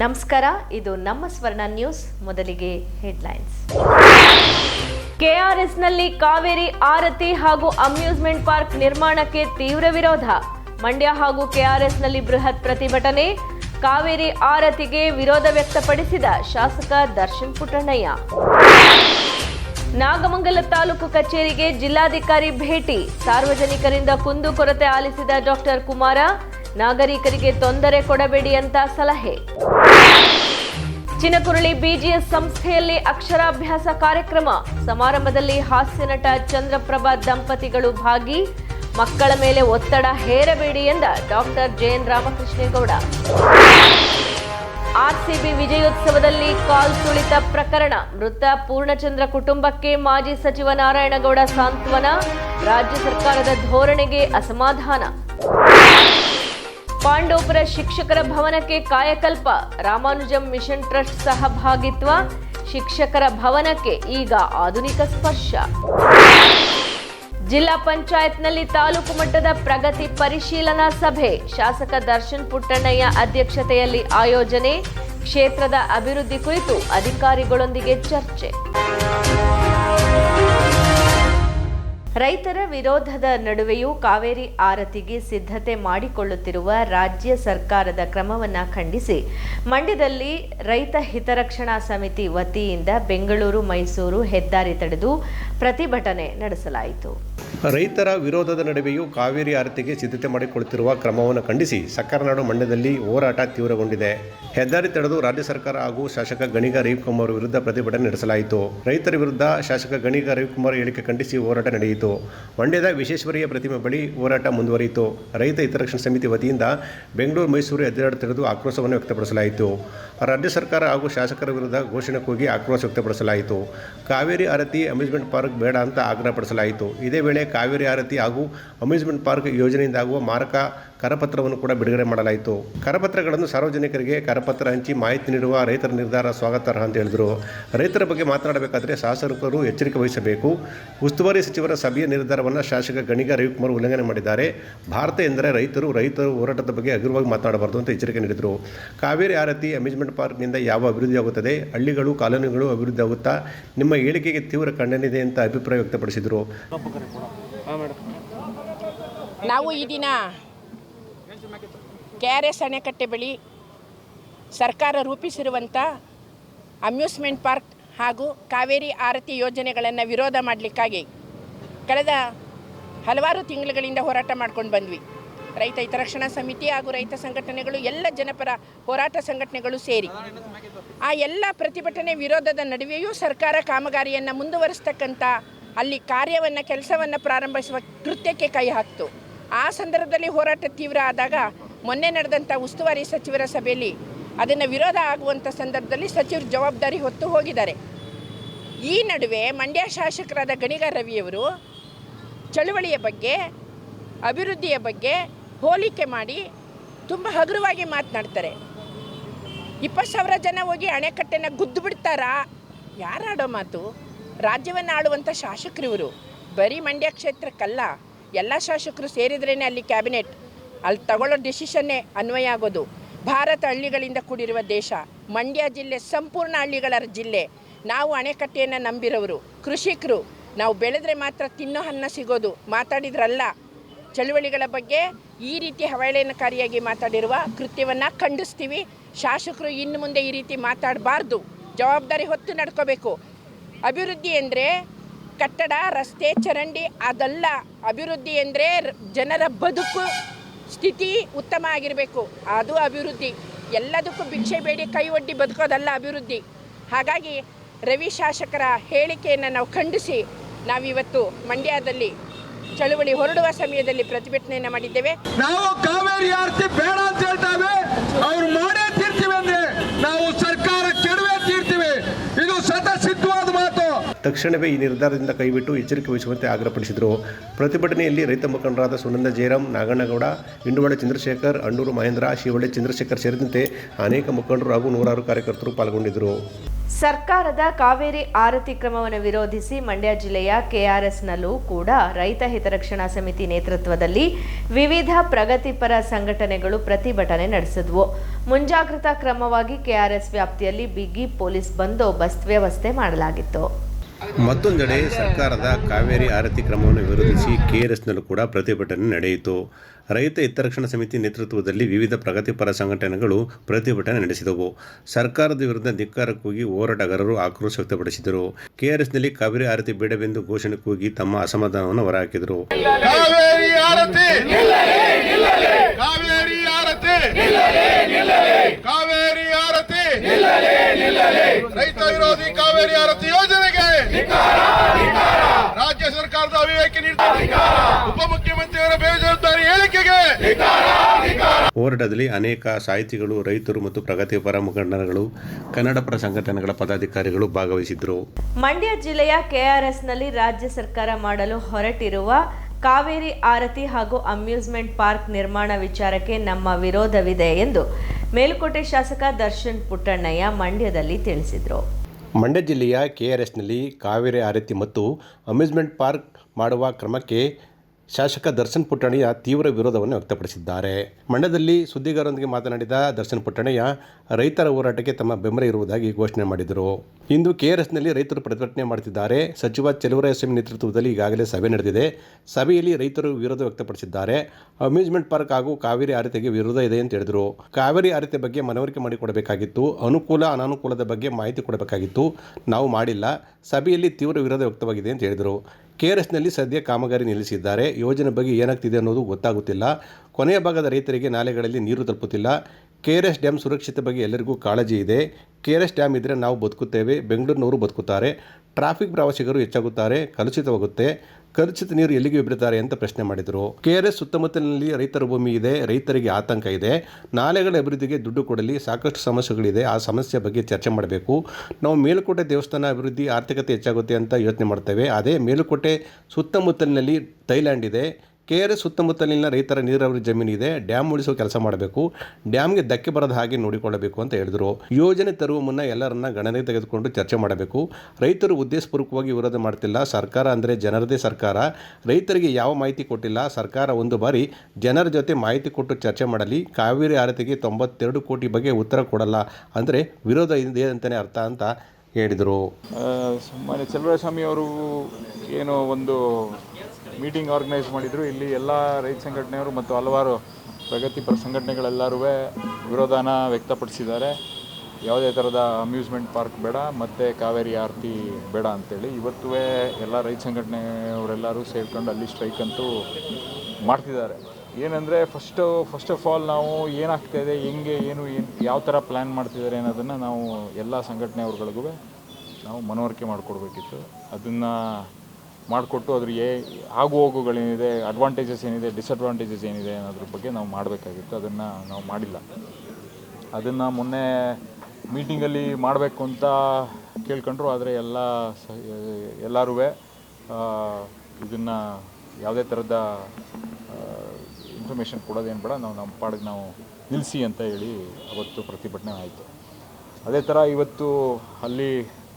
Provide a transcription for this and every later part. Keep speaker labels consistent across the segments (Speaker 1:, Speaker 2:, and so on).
Speaker 1: ನಮಸ್ಕಾರ, ಇದು ನಮ್ಮ ಸ್ವರ್ಣ ನ್ಯೂಸ್, ಮೊದಲಿಗೆ ಹೆಡ್ಲೈನ್ಸ್. ಕೆಆರ್ಎಸ್ನಲ್ಲಿ ಕಾವೇರಿ ಆರತಿ ಹಾಗೂ ಅಮ್ಯೂಸ್ಮೆಂಟ್ ಪಾರ್ಕ್ ನಿರ್ಮಾಣಕ್ಕೆ ತೀವ್ರ ವಿರೋಧ. ಮಂಡ್ಯ ಹಾಗೂ ಕೆಆರ್ಎಸ್ನಲ್ಲಿ ಬೃಹತ್ ಪ್ರತಿಭಟನೆ. ಕಾವೇರಿ ಆರತಿಗೆ ವಿರೋಧ ವ್ಯಕ್ತಪಡಿಸಿದ ಶಾಸಕ ದರ್ಶನ್ ಪುಟ್ಟಣ್ಣಯ್ಯ. ನಾಗಮಂಗಲ ತಾಲೂಕು ಕಚೇರಿಗೆ ಜಿಲ್ಲಾಧಿಕಾರಿ ಭೇಟಿ. ಸಾರ್ವಜನಿಕರಿಂದ ಕುಂದುಕೊರತೆ ಆಲಿಸಿದ ಡಾಕ್ಟರ್ ಕುಮಾರ ನಾಗರಿಕರಿಗೆ ತೊಂದರೆ ಕೊಡಬೇಡಿ ಅಂತ ಸಲಹೆ. ಚಿನಕುರಳಿ ಬಿಜಿಎಸ್ ಸಂಸ್ಥೆಯಲ್ಲಿ ಅಕ್ಷರಾಭ್ಯಾಸ ಕಾರ್ಯಕ್ರಮ. ಸಮಾರಂಭದಲ್ಲಿ ಹಾಸ್ಯ ನಟ ಚಂದ್ರಪ್ರಭಾ ದಂಪತಿಗಳು ಭಾಗಿ. ಮಕ್ಕಳ ಮೇಲೆ ಒತ್ತಡ ಹೇರಬೇಡಿ ಎಂದ doctor J N Ramakrishnegowda. RCB ವಿಜಯೋತ್ಸವದಲ್ಲಿ ಕಾಲ್ ತುಳಿತ ಪ್ರಕರಣ. ಮೃತ ಪೂರ್ಣಚಂದ್ರ ಕುಟುಂಬಕ್ಕೆ ಮಾಜಿ ಸಚಿವ ನಾರಾಯಣಗೌಡ ಸಾಂತ್ವನ. ರಾಜ್ಯ ಸರ್ಕಾರದ ಧೋರಣೆಗೆ ಅಸಮಾಧಾನ. ಪಾಂಡವಪುರ ಶಿಕ್ಷಕರ ಭವನಕ್ಕೆ ಕಾಯಕಲ್ಪ. ರಾಮಾನುಜಂ ಮಿಷನ್ ಟ್ರಸ್ಟ್ ಸಹಭಾಗಿತ್ವ. ಶಿಕ್ಷಕರ ಭವನಕ್ಕೆ ಈಗ ಆಧುನಿಕ ಸ್ಪರ್ಶ. ಜಿಲ್ಲಾ ಪಂಚಾಯತ್ನಲ್ಲಿ ತಾಲೂಕು ಮಟ್ಟದ ಪ್ರಗತಿ ಪರಿಶೀಲನಾ ಸಭೆ. ಶಾಸಕ ದರ್ಶನ್ ಪುಟ್ಟಣ್ಣಯ್ಯ ಅಧ್ಯಕ್ಷತೆಯಲ್ಲಿ ಆಯೋಜನೆ. ಕ್ಷೇತ್ರದ ಅಭಿವೃದ್ಧಿ ಕುರಿತು ಅಧಿಕಾರಿಗಳೊಂದಿಗೆ ಚರ್ಚೆ. ರೈತರ ವಿರೋಧದ ನಡುವೆಯೂ ಕಾವೇರಿ ಆರತಿಗೆ ಸಿದ್ಧತೆ ಮಾಡಿಕೊಳ್ಳುತ್ತಿರುವ ರಾಜ್ಯ ಸರ್ಕಾರದ ಕ್ರಮವನ್ನು ಖಂಡಿಸಿ ಮಂಡ್ಯದಲ್ಲಿ ರೈತ ಹಿತರಕ್ಷಣಾ ಸಮಿತಿ ವತಿಯಿಂದ ಬೆಂಗಳೂರು, ಮೈಸೂರು ಹೆದ್ದಾರಿ ತಡೆದು ಪ್ರತಿಭಟನೆ ನಡೆಸಲಾಯಿತು.
Speaker 2: ರೈತರ ವಿರೋಧದ ನಡುವೆಯೂ ಕಾವೇರಿ ಆರತಿಗೆ ಸಿದ್ಧತೆ ಮಾಡಿಕೊಳ್ಳುತ್ತಿರುವ ಕ್ರಮವನ್ನು ಖಂಡಿಸಿ ಸಕ್ಕರನಾಡು ಮಂಡ್ಯದಲ್ಲಿ ಹೋರಾಟ ತೀವ್ರಗೊಂಡಿದೆ. ಹೆದ್ದಾರಿ ತಡೆದು ರಾಜ್ಯ ಸರ್ಕಾರ ಹಾಗೂ ಶಾಸಕ ಗಣಿಗ ರವಿಕುಮಾರ್ ವಿರುದ್ಧ ಪ್ರತಿಭಟನೆ ನಡೆಸಲಾಯಿತು. ರೈತರ ವಿರುದ್ಧ ಶಾಸಕ ಗಣಿಗ ರವಿಕುಮಾರ್ ಹೇಳಿಕೆ ಖಂಡಿಸಿ ಹೋರಾಟ ನಡೆಯಿತು. ಮಂಡ್ಯದ ವಿಶ್ವೇಶ್ವರಯ್ಯ ಪ್ರತಿಮೆ ಬಳಿ ಹೋರಾಟ ಮುಂದುವರಿಯಿತು. ರೈತ ಹಿತರಕ್ಷಣಾ ಸಮಿತಿ ವತಿಯಿಂದ ಬೆಂಗಳೂರು, ಮೈಸೂರು ತೆರೆದು ಆಕ್ರೋಶವನ್ನು ವ್ಯಕ್ತಪಡಿಸಲಾಯಿತು. ರಾಜ್ಯ ಸರ್ಕಾರ ಹಾಗೂ ಶಾಸಕರ ವಿರುದ್ಧ ಘೋಷಣೆ ಕೂಗಿ ಆಕ್ರೋಶ ವ್ಯಕ್ತಪಡಿಸಲಾಯಿತು. ಕಾವೇರಿ ಆರತಿ ಅಮ್ಯೂಸ್ಮೆಂಟ್ ಪಾರ್ಕ್ ಬೇಡ ಅಂತ ಆಗ್ರಹಪಡಿಸಲಾಯಿತು. ಇದೇ ವೇಳೆ ಕಾವೇರಿ ಆರತಿ ಹಾಗೂ ಅಮ್ಯೂಸ್ಮೆಂಟ್ ಪಾರ್ಕ್ ಯೋಜನೆಯಿಂದಾಗುವ ಮಾರಕ ಕರಪತ್ರವನ್ನು ಕೂಡ ಬಿಡುಗಡೆ ಮಾಡಲಾಯಿತು. ಕರಪತ್ರಗಳನ್ನು ಸಾರ್ವಜನಿಕರಿಗೆ ಕರಪತ್ರ ಹಂಚಿ ಮಾಹಿತಿ ನೀಡುವ ರೈತರ ನಿರ್ಧಾರ ಸ್ವಾಗತಾರ್ಹ ಅಂತ ಹೇಳಿದರು. ರೈತರ ಬಗ್ಗೆ ಮಾತನಾಡಬೇಕಾದರೆ ಶಾಸಕರು ಎಚ್ಚರಿಕೆ ವಹಿಸಬೇಕು. ಉಸ್ತುವಾರಿ ಸಚಿವರ ಸಭೆಯ ನಿರ್ಧಾರವನ್ನು ಶಾಸಕ ಗಣಿಗ ರವಿಕುಮಾರ್ ಉಲ್ಲಂಘನೆ ಮಾಡಿದ್ದಾರೆ. ಭಾರತ ಎಂದರೆ ರೈತರು ರೈತರು ಹೋರಾಟದ ಬಗ್ಗೆ ಹಗುರವಾಗಿ ಮಾತನಾಡಬಾರದು ಅಂತ ಎಚ್ಚರಿಕೆ ನೀಡಿದರು. ಕಾವೇರಿ ಆರತಿ ಅಮ್ಯೂಸ್ಮೆಂಟ್ ಪಾರ್ಕ್ನಿಂದ ಯಾವ ಅಭಿವೃದ್ಧಿಯಾಗುತ್ತದೆ ಹಳ್ಳಿಗಳು, ಕಾಲೋನಿಗಳು ಅಭಿವೃದ್ಧಿ ಆಗುತ್ತಾ? ನಿಮ್ಮ ಹೇಳಿಕೆಗೆ ತೀವ್ರ ಖಂಡನೆ ಅಂತ ಅಭಿಪ್ರಾಯ ವ್ಯಕ್ತಪಡಿಸಿದರು.
Speaker 3: ನಾವು ಈ ದಿನ ಕೆ ಆರ್ ಎಸ್ ಅಣೆಕಟ್ಟೆ ಬಳಿ ಸರ್ಕಾರ ರೂಪಿಸಿರುವಂಥ ಅಮ್ಯೂಸ್ಮೆಂಟ್ ಪಾರ್ಕ್ ಹಾಗೂ ಕಾವೇರಿ ಆರತಿ ಯೋಜನೆಗಳನ್ನು ವಿರೋಧ ಮಾಡಲಿಕ್ಕಾಗಿ ಕಳೆದ ಹಲವಾರು ತಿಂಗಳುಗಳಿಂದ ಹೋರಾಟ ಮಾಡ್ಕೊಂಡು ಬಂದ್ವಿ. ರೈತ ಹಿತರಕ್ಷಣಾ ಸಮಿತಿ ಹಾಗೂ ರೈತ ಸಂಘಟನೆಗಳು, ಎಲ್ಲ ಜನಪರ ಹೋರಾಟ ಸಂಘಟನೆಗಳು ಸೇರಿ ಆ ಎಲ್ಲ ಪ್ರತಿಭಟನೆ ವಿರೋಧದ ನಡುವೆಯೂ ಸರ್ಕಾರ ಕಾಮಗಾರಿಯನ್ನು ಮುಂದುವರಿಸ್ತಕ್ಕಂಥ ಅಲ್ಲಿ ಕಾರ್ಯವನ್ನು, ಕೆಲಸವನ್ನು ಪ್ರಾರಂಭಿಸುವ ಕೃತ್ಯಕ್ಕೆ ಕೈ ಹಾಕ್ತು. ಆ ಸಂದರ್ಭದಲ್ಲಿ ಹೋರಾಟ ತೀವ್ರ ಆದಾಗ ಮೊನ್ನೆ ನಡೆದಂಥ ಉಸ್ತುವಾರಿ ಸಚಿವರ ಸಭೆಯಲ್ಲಿ ಅದನ್ನು ವಿರೋಧ ಆಗುವಂಥ ಸಂದರ್ಭದಲ್ಲಿ ಸಚಿವರು ಜವಾಬ್ದಾರಿ ಹೊತ್ತು ಹೋಗಿದ್ದಾರೆ. ಈ ನಡುವೆ ಮಂಡ್ಯ ಶಾಸಕರಾದ ಗಣಿಗ ರವಿಯವರು ಚಳುವಳಿಯ ಬಗ್ಗೆ, ಅಭಿವೃದ್ಧಿಯ ಬಗ್ಗೆ ಹೋಲಿಕೆ ಮಾಡಿ ತುಂಬ ಹಗುರವಾಗಿ ಮಾತನಾಡ್ತಾರೆ. ಇಪ್ಪತ್ತು ಸಾವಿರ ಜನ ಹೋಗಿ ಅಣೆಕಟ್ಟೆನ ಗುದ್ದು ಬಿಡ್ತಾರಾ? ಯಾರಾಡೋ ಮಾತು? ರಾಜ್ಯವನ್ನು ಆಳುವಂಥ ಶಾಸಕರಿವರು ಬರೀ ಮಂಡ್ಯ ಕ್ಷೇತ್ರಕ್ಕಲ್ಲ. ಎಲ್ಲ ಶಾಸಕರು ಸೇರಿದ್ರೇ ಅಲ್ಲಿ ಕ್ಯಾಬಿನೆಟ್. ಅಲ್ಲಿ ತಗೊಳ್ಳೋ ಡಿಸಿಷನ್ನೇ ಅನ್ವಯ ಆಗೋದು. ಭಾರತ ಹಳ್ಳಿಗಳಿಂದ ಕೂಡಿರುವ ದೇಶ. ಮಂಡ್ಯ ಜಿಲ್ಲೆ ಸಂಪೂರ್ಣ ಹಳ್ಳಿಗಳ ಜಿಲ್ಲೆ. ನಾವು ಅಣೆಕಟ್ಟೆಯನ್ನು ನಂಬಿರೋರು, ಕೃಷಿಕರು. ನಾವು ಬೆಳೆದ್ರೆ ಮಾತ್ರ ತಿನ್ನೋ ಅನ್ನ ಸಿಗೋದು. ಮಾತಾಡಿದ್ರಲ್ಲ. ಚಳುವಳಿಗಳ ಬಗ್ಗೆ ಈ ರೀತಿ ಹವಳನಕಾರಿಯಾಗಿ ಮಾತಾಡಿರುವ ಕೃತ್ಯವನ್ನು ಖಂಡಿಸ್ತೀವಿ. ಶಾಸಕರು ಇನ್ನು ಮುಂದೆ ಈ ರೀತಿ ಮಾತಾಡಬಾರ್ದು. ಜವಾಬ್ದಾರಿ ಹೊತ್ತು ನಡ್ಕೋಬೇಕು. ಅಭಿವೃದ್ಧಿ ಅಂದರೆ ಕಟ್ಟಡ, ರಸ್ತೆ, ಚರಂಡಿ ಅದಲ್ಲ ಅಭಿವೃದ್ಧಿ ಅಂದರೆ ಜನರ ಬದುಕು ಸ್ಥಿತಿ ಉತ್ತಮ ಆಗಿರಬೇಕು. ಅದು ಅಭಿವೃದ್ಧಿ. ಎಲ್ಲದಕ್ಕೂ ಭಿಕ್ಷೆ ಬೇಡಿ, ಕೈ ಒಡ್ಡಿ ಬದುಕೋದಲ್ಲ ಅಭಿವೃದ್ಧಿ. ಹಾಗಾಗಿ ರವಿ ಶಾಸಕರ ಹೇಳಿಕೆಯನ್ನು ನಾವು ಖಂಡಿಸಿ ನಾವಿವತ್ತು ಮಂಡ್ಯದಲ್ಲಿ ಚಳುವಳಿ ಹೊರಡುವ ಸಮಯದಲ್ಲಿ ಪ್ರತಿಭಟನೆಯನ್ನು ಮಾಡಿದ್ದೇವೆ.
Speaker 4: ನಾವು ಕಾವೇರಿ ಆರ್ತಿ ಬೇಡ ಅಂತ ಹೇಳ್ತೇವೆ ಅವರು ಮಾಡೇ ತೀರ್ತೀವಿ ಅಂದ್ರೆ ನಾವು ಸರ್ಕಾರ ಕೆಡವೇ ತೀರ್ತೀವಿ ಇದು ಸಿದ್ಧವಾದ ಮಾತು
Speaker 2: ತಕ್ಷಣವೇ ಈ ನಿರ್ಧಾರದಿಂದ ಕೈಬಿಟ್ಟು ಎಚ್ಚರಿಕೆ ವಹಿಸುವಂತೆ ಆಗ್ರಹಪಡಿಸಿದರು. ಪ್ರತಿಭಟನೆಯಲ್ಲಿ ರೈತ ಮುಖಂಡರಾದ ಸುನಂದ ಜಯರಾಮ್ ನಾಗಣ್ಣಗೌಡ ಇಂಡುವಳೆ ಚಂದ್ರಶೇಖರ್ ಅಣ್ಣೂರು ಮಹೇಂದ್ರ, ಶಿವಳ್ಳಿ ಚಂದ್ರಶೇಖರ್ ಸೇರಿದಂತೆ ಅನೇಕ ಮುಖಂಡರು ಹಾಗೂ ನೂರಾರು ಕಾರ್ಯಕರ್ತರು ಪಾಲ್ಗೊಂಡಿದ್ದರು.
Speaker 1: ಸರ್ಕಾರದ ಕಾವೇರಿ ಆರತಿ ಕ್ರಮವನ್ನು ವಿರೋಧಿಸಿ ಮಂಡ್ಯ ಜಿಲ್ಲೆಯ ಕೆಆರ್ಎಸ್ನಲ್ಲೂ ಕೂಡ ರೈತ ಹಿತರಕ್ಷಣಾ ಸಮಿತಿ ನೇತೃತ್ವದಲ್ಲಿ ವಿವಿಧ ಪ್ರಗತಿಪರ ಸಂಘಟನೆಗಳು ಪ್ರತಿಭಟನೆ ನಡೆಸಿದ್ವು. ಮುಂಜಾಗ್ರತಾ ಕ್ರಮವಾಗಿ ಕೆಆರ್ಎಸ್ ವ್ಯಾಪ್ತಿಯಲ್ಲಿ ಬಿಗಿ ಪೊಲೀಸ್ ಬಂದೋಬಸ್ತ್ ವ್ಯವಸ್ಥೆ ಮಾಡಲಾಗಿತ್ತು.
Speaker 2: ಮತ್ತೊಂದೆಡೆ ಸರ್ಕಾರದ ಕಾವೇರಿ ಆರತಿ ಕ್ರಮವನ್ನು ವಿರೋಧಿಸಿ ಕೆಆರ್ಎಸ್ನಲ್ಲೂ ಕೂಡ ಪ್ರತಿಭಟನೆ ನಡೆಯಿತು. ರೈತ ಹಿತರಕ್ಷಣಾ ಸಮಿತಿ ನೇತೃತ್ವದಲ್ಲಿ ವಿವಿಧ ಪ್ರಗತಿಪರ ಸಂಘಟನೆಗಳು ಪ್ರತಿಭಟನೆ ನಡೆಸಿದವು. ಸರ್ಕಾರದ ವಿರುದ್ಧ ಧಿಕ್ಕಾರ ಕೂಗಿ ಹೋರಾಟಗಾರರು ಆಕ್ರೋಶ ವ್ಯಕ್ತಪಡಿಸಿದರು. ಕೆಆರ್ಎಸ್ನಲ್ಲಿ ಕಾವೇರಿ ಆರತಿ ಬೇಡವೆಂದು ಘೋಷಣೆ ಕೂಗಿ ತಮ್ಮ ಅಸಮಾಧಾನವನ್ನು ಹೊರಹಾಕಿದರು.
Speaker 5: ರೈತ ವಿರೋಧಿ ಕಾವೇರಿ ಆರತಿ ಯೋಜನೆಗೆ ರಾಜ್ಯ ನಿರ್ಧಾರ ಉಪಮುಖ್ಯಮಂತ್ರಿಯವರ ಬೇಜವಾಬ್ದಾರಿ ಹೇಳಿಕೆಗೆ.
Speaker 2: ಹೋರಾಟದಲ್ಲಿ ಅನೇಕ ಸಾಹಿತಿಗಳು ರೈತರು ಮತ್ತು ಪ್ರಗತಿಪರ ಮುಖಂಡರುಗಳು ಕನ್ನಡಪರ ಸಂಘಟನೆಗಳ ಪದಾಧಿಕಾರಿಗಳು ಭಾಗವಹಿಸಿದ್ರು.
Speaker 1: ಮಂಡ್ಯ ಜಿಲ್ಲೆಯ ಕೆಆರ್ಎಸ್ನಲ್ಲಿ ರಾಜ್ಯ ಸರ್ಕಾರ ಮಾಡಲು ಹೊರಟಿರುವ ಕಾವೇರಿ ಆರತಿ ಹಾಗೂ ಅಮ್ಯೂಸ್ಮೆಂಟ್ ಪಾರ್ಕ್ ನಿರ್ಮಾಣ ವಿಚಾರಕ್ಕೆ ನಮ್ಮ ವಿರೋಧವಿದೆ ಎಂದು ಮೇಲುಕೋಟೆ ಶಾಸಕ ದರ್ಶನ್ ಪುಟ್ಟಣ್ಣಯ್ಯ ಮಂಡ್ಯದಲ್ಲಿ ತಿಳಿಸಿದರು.
Speaker 2: ಮಂಡ್ಯ ಜಿಲ್ಲೆಯ ಕೆಆರ್ಎಸ್ನಲ್ಲಿ ಕಾವೇರಿ ಆರತಿ ಮತ್ತು ಅಮ್ಯೂಸ್ಮೆಂಟ್ ಪಾರ್ಕ್ ಮಾಡುವ ಕ್ರಮಕ್ಕೆ ಶಾಸಕ ದರ್ಶನ್ ಪುಟ್ಟಣಯ್ಯ ತೀವ್ರ ವಿರೋಧವನ್ನು ವ್ಯಕ್ತಪಡಿಸಿದ್ದಾರೆ. ಮಂಡ್ಯದಲ್ಲಿ ಸುದ್ದಿಗಾರರೊಂದಿಗೆ ಮಾತನಾಡಿದ ದರ್ಶನ್ ಪುಟ್ಟಣಯ್ಯ ರೈತರ ಹೋರಾಟಕ್ಕೆ ತಮ್ಮ ಬೆಂಬಲ ಇರುವುದಾಗಿ ಘೋಷಣೆ ಮಾಡಿದರು. ಇಂದು ಕೆಆರ್ಎಸ್ನಲ್ಲಿ ರೈತರು ಪ್ರತಿಭಟನೆ ಮಾಡುತ್ತಿದ್ದಾರೆ. ಸಚಿವ ಚೆಲುವರಾಯಸ್ವಾಮಿ ನೇತೃತ್ವದಲ್ಲಿ ಈಗಾಗಲೇ ಸಭೆ ನಡೆದಿದೆ. ಸಭೆಯಲ್ಲಿ ರೈತರು ವಿರೋಧ ವ್ಯಕ್ತಪಡಿಸಿದ್ದಾರೆ. ಅಮ್ಯೂಸ್ಮೆಂಟ್ ಪಾರ್ಕ್ ಹಾಗೂ ಕಾವೇರಿ ಆರತೆಗೆ ವಿರೋಧ ಇದೆ ಅಂತ ಹೇಳಿದರು. ಕಾವೇರಿ ಆರತೆ ಬಗ್ಗೆ ಮನವರಿಕೆ ಮಾಡಿಕೊಡಬೇಕಾಗಿತ್ತು. ಅನುಕೂಲ, ಅನಾನುಕೂಲದ ಬಗ್ಗೆ ಮಾಹಿತಿ ಕೊಡಬೇಕಾಗಿತ್ತು. ನಾವು ಮಾಡಿಲ್ಲ. ಸಭೆಯಲ್ಲಿ ತೀವ್ರ ವಿರೋಧ ವ್ಯಕ್ತವಾಗಿದೆ ಅಂತ ಹೇಳಿದರು. ಕೆಆರ್ಎಸ್ನಲ್ಲಿ ಸದ್ಯ ಕಾಮಗಾರಿ ನಿಲ್ಲಿಸಿದ್ದಾರೆ. ಯೋಜನೆ ಬಗ್ಗೆ ಏನಾಗ್ತಿದೆ ಅನ್ನೋದು ಗೊತ್ತಾಗುತ್ತಿಲ್ಲ. ಕೊನೆಯ ಭಾಗದ ರೈತರಿಗೆ ನಾಲೆಗಳಲ್ಲಿ ನೀರು ತಲುಪುತ್ತಿಲ್ಲ. ಕೆಆರ್ಎಸ್ ಡ್ಯಾಮ್ ಸುರಕ್ಷತೆ ಬಗ್ಗೆ ಎಲ್ಲರಿಗೂ ಕಾಳಜಿ ಇದೆ. ಕೆ ಆರ್ ಎಸ್ ಡ್ಯಾಮ್ ಇದ್ದರೆ ನಾವು ಬದುಕುತ್ತೇವೆ. ಬೆಂಗಳೂರಿನವರು ಬದುಕುತ್ತಾರೆ. ಟ್ರಾಫಿಕ್ ಪ್ರವಾಸಿಗರು ಹೆಚ್ಚಾಗುತ್ತಾರೆ. ಕಲುಷಿತವಾಗುತ್ತೆ. ಕಲುಷಿತ ನೀರು ಎಲ್ಲಿಗೆ ಬಿಡುತ್ತಾರೆ ಅಂತ ಪ್ರಶ್ನೆ ಮಾಡಿದರು. ಕೆ ಆರ್ ಎಸ್ ಸುತ್ತಮುತ್ತಲಿನಲ್ಲಿ ರೈತರ ಭೂಮಿ ಇದೆ. ರೈತರಿಗೆ ಆತಂಕ ಇದೆ. ನಾಲೆಗಳ ಅಭಿವೃದ್ಧಿಗೆ ದುಡ್ಡು ಕೊಡಲಿ. ಸಾಕಷ್ಟು ಸಮಸ್ಯೆಗಳಿದೆ. ಆ ಸಮಸ್ಯೆ ಬಗ್ಗೆ ಚರ್ಚೆ ಮಾಡಬೇಕು. ನಾವು ಮೇಲುಕೋಟೆ ದೇವಸ್ಥಾನ ಅಭಿವೃದ್ಧಿ ಆರ್ಥಿಕತೆ ಹೆಚ್ಚಾಗುತ್ತೆ ಅಂತ ಯೋಚನೆ ಮಾಡ್ತೇವೆ. ಅದೇ ಮೇಲುಕೋಟೆ ಸುತ್ತಮುತ್ತಲಿನಲ್ಲಿ ಥೈಲ್ಯಾಂಡ್ ಇದೆ. ಕೆ ಆರ್ ಎಸ್ ಸುತ್ತಮುತ್ತಲಿನ ರೈತರ ನೀರಾವರಿ ಜಮೀನಿದೆ ಡ್ಯಾಮ್ ಉಳಿಸುವ ಕೆಲಸ ಮಾಡಬೇಕು, ಡ್ಯಾಮ್ಗೆ ಧಕ್ಕೆ ಬರದ ಹಾಗೆ ನೋಡಿಕೊಳ್ಳಬೇಕು ಅಂತ ಹೇಳಿದರು. ಯೋಜನೆ ತರುವ ಮುನ್ನ ಎಲ್ಲರನ್ನ ಗಣನೆ ತೆಗೆದುಕೊಂಡು ಚರ್ಚೆ ಮಾಡಬೇಕು. ರೈತರು ಉದ್ದೇಶಪೂರ್ವಕವಾಗಿ ವಿರೋಧ ಮಾಡ್ತಿಲ್ಲ. ಸರ್ಕಾರ ಅಂದರೆ ಜನರದೇ ಸರ್ಕಾರ. ರೈತರಿಗೆ ಯಾವ ಮಾಹಿತಿ ಕೊಟ್ಟಿಲ್ಲ. ಸರ್ಕಾರ ಒಂದು ಬಾರಿ ಜನರ ಜೊತೆ ಮಾಹಿತಿ ಕೊಟ್ಟು ಚರ್ಚೆ ಮಾಡಲಿ. ಕಾವೇರಿ ಆರತಿಗೆ ತೊಂಬತ್ತೆರಡು ಕೋಟಿ ಬಗ್ಗೆ ಉತ್ತರ ಕೊಡಲ್ಲ ಅಂದರೆ ವಿರೋಧ ಇದೆ ಅಂತಲೇ ಅರ್ಥ ಅಂತ ಹೇಳಿದರು.
Speaker 6: ಮಾನ್ಯ ಚಲುವರಾಯಸ್ವಾಮಿ ಅವರು ಏನು ಒಂದು ಮೀಟಿಂಗ್ ಆರ್ಗನೈಸ್ ಮಾಡಿದರು. ಇಲ್ಲಿ ಎಲ್ಲ ರೈತ ಸಂಘಟನೆಯವರು ಮತ್ತು ಹಲವಾರು ಪ್ರಗತಿಪರ ಸಂಘಟನೆಗಳೆಲ್ಲರೂ ವಿರೋಧನ ವ್ಯಕ್ತಪಡಿಸಿದ್ದಾರೆ. ಯಾವುದೇ ಥರದ ಅಮ್ಯೂಸ್ಮೆಂಟ್ ಪಾರ್ಕ್ ಬೇಡ, ಮತ್ತು ಕಾವೇರಿ ಆರತಿ ಬೇಡ ಅಂತೇಳಿ. ಇವತ್ತೂ ಎಲ್ಲ ರೈತ ಸಂಘಟನೆಯವರೆಲ್ಲರೂ ಸೇರ್ಕೊಂಡು ಅಲ್ಲಿ ಸ್ಟ್ರೈಕ್ ಅಂತೂ ಮಾಡ್ತಿದ್ದಾರೆ. ಏನಂದರೆ ಫಸ್ಟು ಫಸ್ಟ್ ಆಫ್ ಆಲ್ ನಾವು ಏನಾಗ್ತಾಯಿದೆ ಹೆಂಗೆ, ಏನು ಏನು, ಯಾವ ಥರ ಪ್ಲ್ಯಾನ್ ಮಾಡ್ತಿದ್ದಾರೆ ಅನ್ನೋದನ್ನು ನಾವು ಎಲ್ಲ ಸಂಘಟನೆಯವ್ರಗಳಿಗೂ ನಾವು ಮನವರಿಕೆ ಮಾಡಿಕೊಡ್ಬೇಕಿತ್ತು. ಅದನ್ನು ಮಾಡಿಕೊಟ್ಟು ಅದ್ರ ಏ ಆಗು ಹೋಗುಗಳೇನಿದೆ ಅಡ್ವಾಂಟೇಜಸ್ ಏನಿದೆ ಡಿಸ್ಅಡ್ವಾಂಟೇಜಸ್ ಏನಿದೆ ಅನ್ನೋದ್ರ ಬಗ್ಗೆ ನಾವು ಮಾಡಬೇಕಾಗಿತ್ತು. ಅದನ್ನು ನಾವು ಮಾಡಿಲ್ಲ. ಅದನ್ನು ಮೊನ್ನೆ ಮೀಟಿಂಗಲ್ಲಿ ಮಾಡಬೇಕು ಅಂತ ಕೇಳ್ಕೊಂಡ್ರು. ಆದರೆ ಎಲ್ಲ ಎಲ್ಲರೂ ಇದನ್ನು ಯಾವುದೇ ಥರದ ಇನ್ಫಾರ್ಮೇಷನ್ ಕೊಡೋದೇನು ಬೇಡ. ನಾವು ನಮ್ಮ ಪಾಡಿಗೆ ನಾವು ನಿಲ್ಲಿಸಿ ಅಂತ ಹೇಳಿ ಅವತ್ತು ಪ್ರತಿಭಟನೆ ಆಯಿತು. ಅದೇ ಥರ ಇವತ್ತು ಅಲ್ಲಿ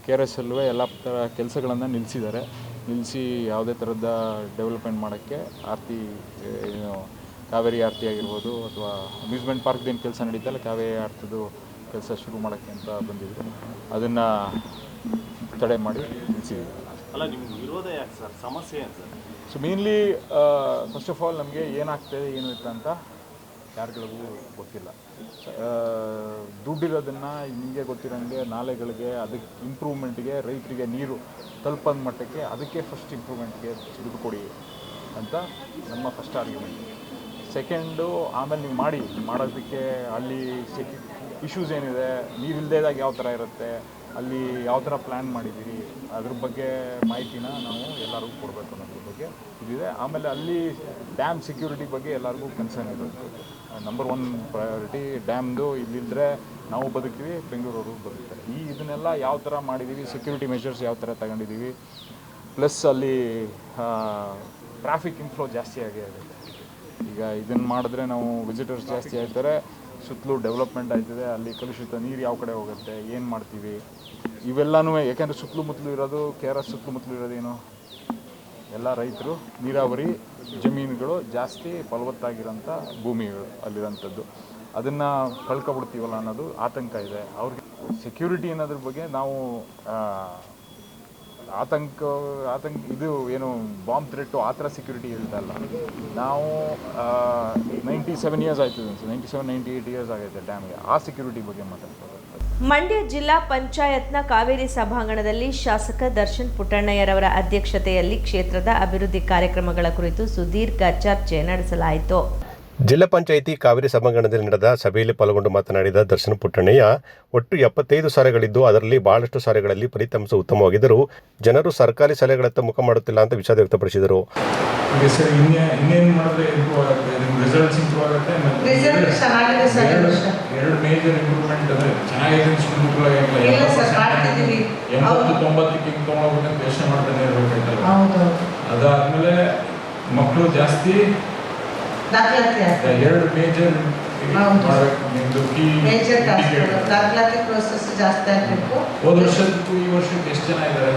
Speaker 6: ಕೆ ಆರ್ ಎಸ್ ಅಲ್ಲೂ ಎಲ್ಲ ಥರ ಕೆಲಸಗಳನ್ನು ನಿಲ್ಲಿಸಿದ್ದಾರೆ ನಿಲ್ಲಿಸಿ ಯಾವುದೇ ಥರದ ಡೆವಲಪ್ಮೆಂಟ್ ಮಾಡೋಕ್ಕೆ ಆರತಿ ಏನು ಕಾವೇರಿ ಆರತಿ ಆಗಿರ್ಬೋದು ಅಥವಾ ಅಮ್ಯೂಸ್ಮೆಂಟ್ ಏನು ಕೆಲಸ ನಡೀತಲ್ಲ ಕಾವೇರಿ ಆರ್ತದ್ದು ಕೆಲಸ ಶುರು ಮಾಡೋಕ್ಕೆ ಅಂತ ಬಂದಿದ್ದರು ಅದನ್ನು ತಡೆ ಮಾಡಿ ನಿಲ್ಲಿಸಿದ್ದೀವಿ
Speaker 7: ಅಲ್ಲ ನಿಮ್ಗೆ ವಿರೋಧ ಯಾಕೆ ಸರ್? ಸಮಸ್ಯೆ ಏನು sir?
Speaker 6: So mainly first of all ನಮಗೆ ಏನಾಗ್ತದೆ ಏನು ಇತ್ತು ಅಂತ ಯಾರಿಗಳಿಗೂ ಗೊತ್ತಿಲ್ಲ. ದುಡ್ಡಿರೋದನ್ನು ನಿಮಗೆ ಗೊತ್ತಿರೋಂಗೆ ನಾಲೆಗಳಿಗೆ ಅದಕ್ಕೆ ಇಂಪ್ರೂವ್ಮೆಂಟ್ಗೆ ರೈತರಿಗೆ ನೀರು ತಲುಪದ ಮಟ್ಟಕ್ಕೆ ಅದಕ್ಕೆ ಫಸ್ಟ್ ಇಂಪ್ರೂವ್ಮೆಂಟ್ಗೆ ದುಡ್ಡು ಕೊಡಿ ಅಂತ ನಮ್ಮ ಫಸ್ಟ್ ಆರ್ಗ್ಯುಮೆಂಟ್ ಸೆಕೆಂಡು ಆಮೇಲೆ ನೀವು ಮಾಡಿ ಮಾಡೋದಕ್ಕೆ ಅಲ್ಲಿ ಸೆಕ್ ಇಶ್ಯೂಸ್ ಏನಿದೆ ನೀರಿಲ್ಲದೇದಾಗ ಯಾವ ಥರ ಇರುತ್ತೆ ಅಲ್ಲಿ ಯಾವ ಥರ ಪ್ಲ್ಯಾನ್ ಮಾಡಿದ್ದೀರಿ? ಅದ್ರ ಬಗ್ಗೆ ಮಾಹಿತಿನ ನಾವು ಎಲ್ಲರಿಗೂ ಕೊಡಬೇಕು ಅನ್ನೋದ್ರ ಬಗ್ಗೆ ಇದಿದೆ. ಆಮೇಲೆ ಅಲ್ಲಿ ಡ್ಯಾಮ್ ಸೆಕ್ಯೂರಿಟಿ ಬಗ್ಗೆ ಎಲ್ಲರಿಗೂ ಕನ್ಸರ್ನ್ ಇರಬೇಕು ನಂಬರ್ ಒನ್ ಪ್ರಯಾರಿಟಿ ಡ್ಯಾಮ್ದು ಇಲ್ಲಿದ್ದರೆ ನಾವು ಬದುಕ್ತೀವಿ ಬೆಂಗಳೂರವರು ಬದುಕ್ತಾರೆ. ಈ ಇದನ್ನೆಲ್ಲ ಯಾವ ಥರ ಮಾಡಿದ್ದೀವಿ? ಸೆಕ್ಯೂರಿಟಿ ಮೆಷರ್ಸ್ ಯಾವ ಥರ ತಗೊಂಡಿದ್ದೀವಿ? ಪ್ಲಸ್ ಅಲ್ಲಿ ಟ್ರಾಫಿಕ್ ಇನ್ಫ್ಲೋ ಜಾಸ್ತಿ ಆಗಿದೆ ಈಗ ಇದನ್ನು ಮಾಡಿದ್ರೆ ನಾವು ವಿಸಿಟರ್ಸ್ ಜಾಸ್ತಿ ಆಗ್ತಾರೆ ಸುತ್ತಲೂ ಡೆವಲಪ್ಮೆಂಟ್ ಆಯ್ತದೆ, ಅಲ್ಲಿ ಕಲುಷಿತ ನೀರು ಯಾವ ಕಡೆ ಹೋಗುತ್ತೆ, ಏನು ಮಾಡ್ತೀವಿ? ಇವೆಲ್ಲನೂ ಯಾಕೆಂದರೆ ಸುತ್ತಲೂ ಇರೋದು ಕೆ ಆರ್ ಎಸ್ ಸುತ್ತಲೂ ಇರೋದೇನು ಎಲ್ಲ ರೈತರು, ನೀರಾವರಿ ಜಮೀನುಗಳು ಜಾಸ್ತಿ ಫಲವತ್ತಾಗಿರೋಂಥ ಭೂಮಿಗಳು ಅಲ್ಲಿರೋಂಥದ್ದು. ಅದನ್ನು ಕಳ್ಕೊಬಿಡ್ತೀವಲ್ಲ ಅನ್ನೋದು ಆತಂಕ ಇದೆ. ಅವ್ರಿಗೆ ಸೆಕ್ಯೂರಿಟಿ ಅನ್ನೋದ್ರ ಬಗ್ಗೆ ನಾವು ಆತಂಕ ಆತಂಕ, ಇದು ಏನು ಬಾಂಬ್ ಥ್ರೆಟ್ಟು ಆ ಥರ ಸೆಕ್ಯೂರಿಟಿ ಇಲ್ಲ ನಾವು ನೈಂಟಿ ಸೆವೆನ್ ಇಯರ್ಸ್ ಆಯ್ತು ninety seven ninety eight years ಆಗೈತೆ ಡ್ಯಾಮ್ಗೆ ಆ ಸೆಕ್ಯೂರಿಟಿ ಬಗ್ಗೆ ಮಾತಾಡ್ತಾರೆ
Speaker 1: ಮಂಡ್ಯ ಜಿಲ್ಲಾ ಪಂಚಾಯತ್ನ ಕಾವೇರಿ ಸಭಾಂಗಣದಲ್ಲಿ ಶಾಸಕ ದರ್ಶನ್ ಪುಟ್ಟಣ್ಣಯ್ಯರವರ ಅಧ್ಯಕ್ಷತೆಯಲ್ಲಿ ಕ್ಷೇತ್ರದ ಅಭಿವೃದ್ಧಿ ಕಾರ್ಯಕ್ರಮಗಳ ಕುರಿತು ಸುದೀರ್ಘ ಚರ್ಚೆ ನಡೆಸಲಾಯಿತು.
Speaker 2: ಜಿಲ್ಲಾ ಪಂಚಾಯಿತಿ ಕಾವೇರಿ ಸಭಾಂಗಣದಲ್ಲಿ ನಡೆದ ಸಭೆಯಲ್ಲಿ ಪಾಲ್ಗೊಂಡು ಮಾತನಾಡಿದ ದರ್ಶನ ಪುಟ್ಟಣ್ಣಯ್ಯ ಒಟ್ಟು ಎಪ್ಪತ್ತೈದು ಸಾರೆಗಳಿದ್ದು ಅದರಲ್ಲಿ ಬಹಳಷ್ಟು ಸಾರೆಗಳಲ್ಲಿ ಫಲಿತಾಂಶ ಉತ್ತಮವಾಗಿದ್ದರೂ ಜನರು ಸರ್ಕಾರಿ ಶಾಲೆಗಳತ್ತ ಮುಖ ಮಾಡುತ್ತಿಲ್ಲ ಅಂತ ವಿಷಾದ ವ್ಯಕ್ತಪಡಿಸಿದರು.
Speaker 8: ಅದಾದ್ಮೇಲೆ ಮಕ್ಕಳು ಜಾಸ್ತಿ
Speaker 9: ದಾಖಲಾತಿ ಆಗ್ತದೆ
Speaker 8: ಎರಡು ಮೇಜರ್
Speaker 9: ಹೌದು.
Speaker 8: ಮಾಡಬೇಕು ನಿಮ್ಮದು ಕೀ
Speaker 9: ಮೇಜರ್ ದಾಖಲಾತಿ ಪ್ರೋಸೆಸ್ ಜಾಸ್ತಿ ಆಗಬೇಕು
Speaker 8: ಹೋದ ವರ್ಷಕ್ಕೂ ಈ ವರ್ಷಕ್ಕೆ ಎಷ್ಟು ಜನ ಇದ್ದಾರೆ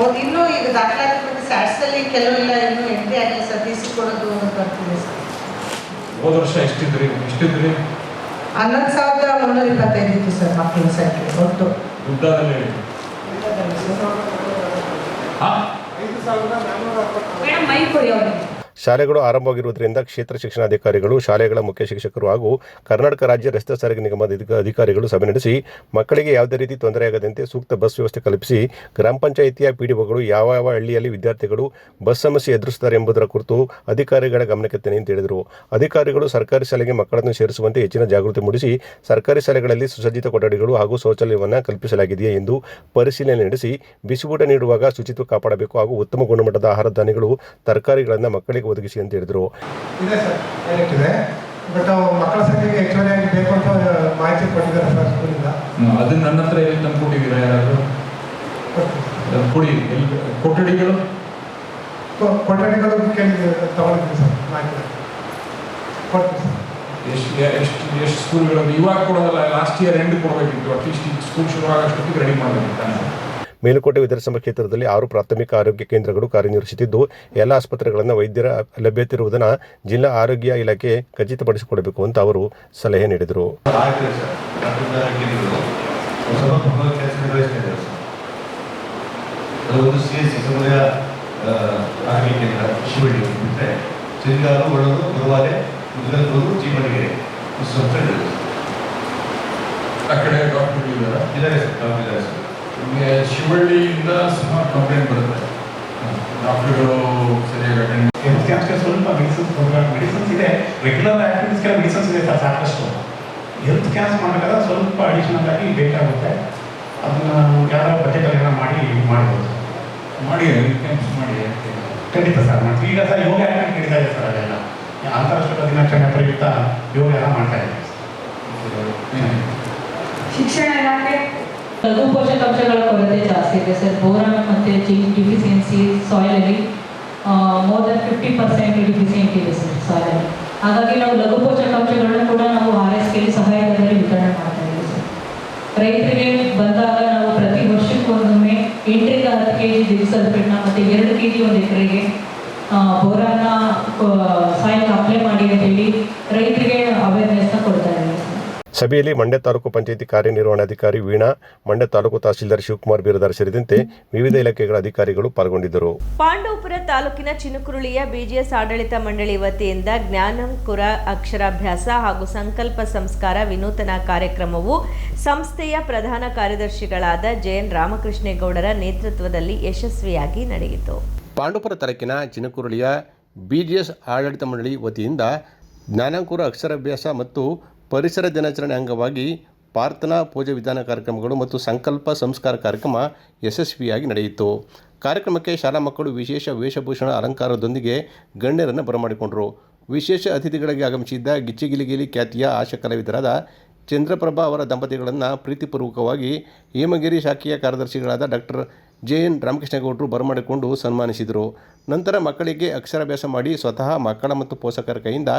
Speaker 9: ಓದ್ ಇನ್ನೂ ಈಗ ದಾಖಲಾತಿ ಬಗ್ಗೆ ಸ್ಯಾಟ್ಸಲ್ಲಿ ಕೆಲವೆಲ್ಲ ಇನ್ನೂ ಎಂಟ್ರಿ ಆಗಿಲ್ಲ ಸರ್ ಟಿ ಸಿ ಕೊಡೋದು ಅಂತ ಬರ್ತಿದೆ ಸರ್.
Speaker 8: ಹೋದ ವರ್ಷ ಎಷ್ಟಿದ್ರಿ? ಎಷ್ಟಿದ್ರಿ?
Speaker 9: ಹನ್ನೊಂದು ಸಾವಿರದ ಮುನ್ನೂರ ಇಪ್ಪತ್ತೈದು ಇತ್ತು ಸರ್ ಮಕ್ಕಳ ಸಂಖ್ಯೆ ಒಟ್ಟು.
Speaker 8: ದುಡ್ಡಾದಲ್ಲಿ ಹೇಳಿ.
Speaker 9: ಮೇಡಮ್ ಮೈ ಕೊಡಿ ಅವರಿಗೆ.
Speaker 2: ಶಾಲೆಗಳು ಆರಂಭವಾಗಿರುವುದರಿಂದ ಕ್ಷೇತ್ರ ಶಿಕ್ಷಣಾಧಿಕಾರಿಗಳು, ಶಾಲೆಗಳ ಮುಖ್ಯ ಶಿಕ್ಷಕರು ಹಾಗೂ ಕರ್ನಾಟಕ ರಾಜ್ಯ ರಸ್ತೆ ಸಾರಿಗೆ ನಿಗಮದ ಅಧಿಕ- ಅಧಿಕಾರಿಗಳು ಸಭೆ ನಡೆಸಿ, ಮಕ್ಕಳಿಗೆ ಯಾವುದೇ ರೀತಿ ತೊಂದರೆಯಾಗದಂತೆ ಸೂಕ್ತ ಬಸ್ ವ್ಯವಸ್ಥೆ ಕಲ್ಪಿಸಿ, ಗ್ರಾಮ ಪಂಚಾಯಿತಿಯ ಪಿಡಿಒಗಳು ಯಾವ ಯಾವ ಹಳ್ಳಿಯಲ್ಲಿ ವಿದ್ಯಾರ್ಥಿಗಳು ಬಸ್ ಸಮಸ್ಯೆ ಎದುರಿಸುತ್ತಾರೆ ಎಂಬುದರ ಕುರಿತು ಅಧಿಕಾರಿಗಳ ಗಮನಕ್ಕೆ ತನ್ನಿ ಅಂತ ಹೇಳಿದರು. ಅಧಿಕಾರಿಗಳು ಸರ್ಕಾರಿ ಶಾಲೆಗೆ ಮಕ್ಕಳನ್ನು ಸೇರಿಸುವಂತೆ ಹೆಚ್ಚಿನ ಜಾಗೃತಿ ಮೂಡಿಸಿ, ಸರ್ಕಾರಿ ಶಾಲೆಗಳಲ್ಲಿ ಸುಸಜ್ಜಿತ ಕೊಠಡಿಗಳು ಹಾಗೂ ಶೌಚಾಲಯವನ್ನು ಕಲ್ಪಿಸಲಾಗಿದೆಯೇ ಎಂದು ಪರಿಶೀಲನೆ ನಡೆಸಿ, ಬಿಸಿಯೂಟ ನೀಡುವಾಗ ಶುಚಿತ್ವ ಕಾಪಾಡಬೇಕು ಹಾಗೂ ಉತ್ತಮ ಗುಣಮಟ್ಟದ ಆಹಾರ ಧಾನ್ಯಗಳು, ತರಕಾರಿಗಳನ್ನು ಮಕ್ಕಳಿಗೆ ಒದಗಿಸಿ ಅಂತ ಹೇಳಿದ್ರು.
Speaker 10: ಇದೆ ಸರ್ ಡೈರೆಕ್ಟ್ ಇದೆ. ಬಟ್ ಮಕ್ಕಳ ಸಂಖ್ಯೆಗೆ ಹೆಚ್ಚುವರಿಯಾಗಿ ಬೇಕು ಅಂತ ಮಾಹಿತಿ ಕೊಟ್ಟಿದ್ದಾರೆ ಸರ್ ಸ್ಕೂಲಿಂದ.
Speaker 8: ಅದನ್ನ ನನ್ನ ಹತ್ರ ಎಲ್ಲಿ ತಂದು ಕೊಟ್ಟಿದ್ದೀರಾ ಯಾರಾದರೂ? ಕೊಡಿ ಎಲ್ಲಿ ಕೊಠಡಿಗಳು?
Speaker 10: ಕೊ- ಕೊಠಡಿಗಳು ಕೇಳಿ ತಗೊಂಡಿದ್ದೀವಿ ಸರ್ ಮಾಹಿತಿ. ಕೊಡ್ತೀವಿ ಸರ್.
Speaker 8: ಎಷ್ಟು ಎಷ್ಟು ಎಷ್ಟು ಸ್ಕೂಲ್ಗಳು? ಇವಾಗ ಕೊಡೋದಲ್ಲ ಲಾಸ್ಟ್ ಇಯರ್ ಎಂಡ್ ಕೊಡಬೇಕಿತ್ತು ಅಟ್ಲೀಸ್ಟ್ ಈಗ ಸ್ಕೂಲ್ ಶುರು ಆಗೋಷ್ಟೊತ್ತಿಗೆ ರೆಡಿ ಮಾಡಬೇಕಿತ್ತು
Speaker 2: ಮೇಲುಕೋಟೆ ವಿಧಾನಸಭಾ ಕ್ಷೇತ್ರದಲ್ಲಿ ಆರು ಪ್ರಾಥಮಿಕ ಆರೋಗ್ಯ ಕೇಂದ್ರಗಳು ಕಾರ್ಯನಿರ್ವಹಿಸುತ್ತಿದ್ದು ಎಲ್ಲ ಆಸ್ಪತ್ರೆಗಳನ್ನು ವೈದ್ಯರ ಲಭ್ಯತೆ ಇರುವುದನ್ನು ಜಿಲ್ಲಾ ಆರೋಗ್ಯ ಇಲಾಖೆ ಖಚಿತಪಡಿಸಿಕೊಳ್ಳಬೇಕು ಅಂತ ಅವರು ಸಲಹೆ ನೀಡಿದರು.
Speaker 11: ಒಂದು ಸಿ ಎಸ್ ಸಮುದಾಯ ಆರೋಗ್ಯ ಕೇಂದ್ರ ಶಿವಳ್ಳಿ ಬಿಟ್ಟರೆ ಒಳದು ಸಂಸ್ಥೆ
Speaker 8: ಆ ಕಡೆ ಡಾಕ್ಟರ್ ಇದ್ದಾರೆ?
Speaker 11: ಇದ್ದಾರೆ ಸರ್ ಡಾಕ್ಟರ್ ಇದ್ದಾರೆ ಸರ್.
Speaker 8: ನಿಮಗೆ ಶಿವಳ್ಳಿಯಿಂದ ಸುಮಾರು ಕಂಪ್ಲೇಂಟ್ ಬರುತ್ತೆ. ಡಾಕ್ಟರ್ಗಳು ಸರಿಯಾಗಿ ಅಟೆಂಡ್
Speaker 10: ಹೆಲ್ತ್ ಕ್ಯಾಂಪ್ಸ್ಗೆ ಸ್ವಲ್ಪ ಮೆಡಿಸಿನ್ಸ್ ಮೆಡಿಸಿನ್ಸ್ ಇದೆ. ರೆಗ್ಯುಲರ್ ಆಕ್ಟಿವಿಟೀಸ್ಗೆಲ್ಲ ಮೆಡಿಸಿನ್ಸ್ ಇದೆ ಸಾಕಷ್ಟು. ಹೆಲ್ತ್ ಕ್ಯಾನ್ಸ್ ಮಾಡಬೇಕಾದ್ರೆ ಸ್ವಲ್ಪ ಅಡಿಷನಲ್ ಆಗಿ ಬೇಕಾಗುತ್ತೆ. ಅದನ್ನ ಯಾರೋ ಬಜೆಟಲ್ಲಿ ಏನೋ ಮಾಡಿ ಮಾಡ್ಬೋದು.
Speaker 8: ಮಾಡಿ ಕ್ಯಾಂಪ್ಸ್ ಮಾಡಿ
Speaker 10: ಖಂಡಿತ ಸರ್ ಮಾಡ್ತೀವಿ ಈಗ ಸರ್ ಯೋಗ ಯಾಕೆ ನಡೀತಾ ಇದೆ ಸರ್ ಅದೆಲ್ಲ? ಅಂತಾರಾಷ್ಟ್ರೀಯ ದಿನಾಚರಣೆ ಪ್ರಯುಕ್ತ ಯೋಗ ಎಲ್ಲ ಮಾಡ್ತಾ ಇದ್ದೀವಿ
Speaker 9: ಶಿಕ್ಷಣ ಇಲಾಖೆ?
Speaker 12: ಲಘು ಪೋಷಕಾಂಶಗಳ ಕೊರತೆ ಜಾಸ್ತಿ ಇದೆ ಸರ್ ಬೋರಾನ್ ಮತ್ತು zinc deficiency ಸಾಯಿಲಲ್ಲಿ more than fifty percent deficient ಇದೆ ಸರ್ ಸಾಯ್ಲಲ್ಲಿ ಹಾಗಾಗಿ ನಾವು ಲಘು ಪೋಷಕಾಂಶಗಳನ್ನ ಕೂಡ ನಾವು ಆರ್ ಎಸ್ ಕೆಲಿ ಸಹಾಯಧನದಲ್ಲಿ ವಿತರಣೆ ಮಾಡ್ತಾ ಇದ್ದೀವಿ ಸರ್ ರೈತರಿಗೆ ಬಂದಾಗ ನಾವು ಪ್ರತಿ ವರ್ಷಕ್ಕೊಂದೊಮ್ಮೆ ಎಂಟರಿಂದ ಹತ್ತು ಕೆ ಜಿ ದಿವಸಲ್ಫೇಟ್ನ ಮತ್ತು ಎರಡು ಕೆ ಜಿ ಒಂದು ಎಕರೆಗೆ ಬೋರಾನ ಸಾಯಿಲ್ ಅಪ್ಲೈ ಮಾಡಿ ಅಂತೇಳಿ ರೈತರಿಗೆ ಅವೇರ್ನೆಸ್ನ ಕೊಡ್ತಾ ಇದ್ದೀವಿ
Speaker 2: ಸಭೆಯಲ್ಲಿ ಮಂಡ್ಯ ತಾಲೂಕು ಪಂಚಾಯಿತಿ ಕಾರ್ಯನಿರ್ವಹಣಾಧಿಕಾರಿ ವೀಣಾ ಮಂಡ್ಯ ತಾಲೂಕು ತಹಸೀಲ್ದಾರ್ ಶಿವಕುಮಾರ್ ಬಿರದಾರ್ ಸೇರಿದಂತೆ ವಿವಿಧ ಇಲಾಖೆಗಳ ಅಧಿಕಾರಿಗಳು ಪಾಲ್ಗೊಂಡಿದ್ದರು.
Speaker 1: ಪಾಂಡವಪುರ ತಾಲೂಕಿನ ಚಿನಕುರುಳಿಯ ಬಿಜಿಎಸ್ ಆಡಳಿತ ಮಂಡಳಿ ವತಿಯಿಂದ ಜ್ಞಾನಂಕುರ ಅಕ್ಷರಾಭ್ಯಾಸ ಹಾಗೂ ಸಂಕಲ್ಪ ಸಂಸ್ಕಾರ ವಿನೂತನ ಕಾರ್ಯಕ್ರಮವು ಸಂಸ್ಥೆಯ ಪ್ರಧಾನ ಕಾರ್ಯದರ್ಶಿಗಳಾದ ಜೆಎನ್ ರಾಮಕೃಷ್ಣೇಗೌಡರ ನೇತೃತ್ವದಲ್ಲಿ ಯಶಸ್ವಿಯಾಗಿ ನಡೆಯಿತು.
Speaker 2: ಪಾಂಡವಪುರ ತಾಲೂಕಿನ ಚಿನಕುರುಳಿಯ ಬಿಜಿಎಸ್ ಆಡಳಿತ ಮಂಡಳಿ ವತಿಯಿಂದ ಜ್ಞಾನಾಂಕುರ ಅಕ್ಷರಾಭ್ಯಾಸ ಮತ್ತು ಪರಿಸರ ದಿನಾಚರಣೆ ಅಂಗವಾಗಿ ಪ್ರಾರ್ಥನಾ ಪೂಜೆ ವಿಧಾನ ಕಾರ್ಯಕ್ರಮಗಳು ಮತ್ತು ಸಂಕಲ್ಪ ಸಂಸ್ಕಾರ ಕಾರ್ಯಕ್ರಮ ಯಶಸ್ವಿಯಾಗಿ ನಡೆಯಿತು. ಕಾರ್ಯಕ್ರಮಕ್ಕೆ ಶಾಲಾ ಮಕ್ಕಳು ವಿಶೇಷ ವೇಷಭೂಷಣ ಅಲಂಕಾರದೊಂದಿಗೆ ಗಣ್ಯರನ್ನು ಬರಮಾಡಿಕೊಂಡರು. ವಿಶೇಷ ಅತಿಥಿಗಳಿಗೆ ಆಗಮಿಸಿದ್ದ ಗಿಚ್ಚಿಗಿಲಿಗಿಲಿ ಖ್ಯಾತಿಯ ಆಶಾ ಕಲಾವಿದರಾದ ಚಂದ್ರಪ್ರಭಾ ಅವರ ದಂಪತಿಗಳನ್ನು ಪ್ರೀತಿಪೂರ್ವಕವಾಗಿ ಹೇಮಗಿರಿ ಶಾಖೆಯ ಕಾರ್ಯದರ್ಶಿಗಳಾದ ಡಾಕ್ಟರ್ ಜೆ. ಎನ್. ರಾಮಕೃಷ್ಣಗೌಡರು ಬರಮಾಡಿಕೊಂಡು ಸನ್ಮಾನಿಸಿದರು. ನಂತರ ಮಕ್ಕಳಿಗೆ ಅಕ್ಷರಾಭ್ಯಾಸ ಮಾಡಿ ಸ್ವತಃ ಮಕ್ಕಳ ಮತ್ತು ಪೋಷಕರ ಕೈಯಿಂದ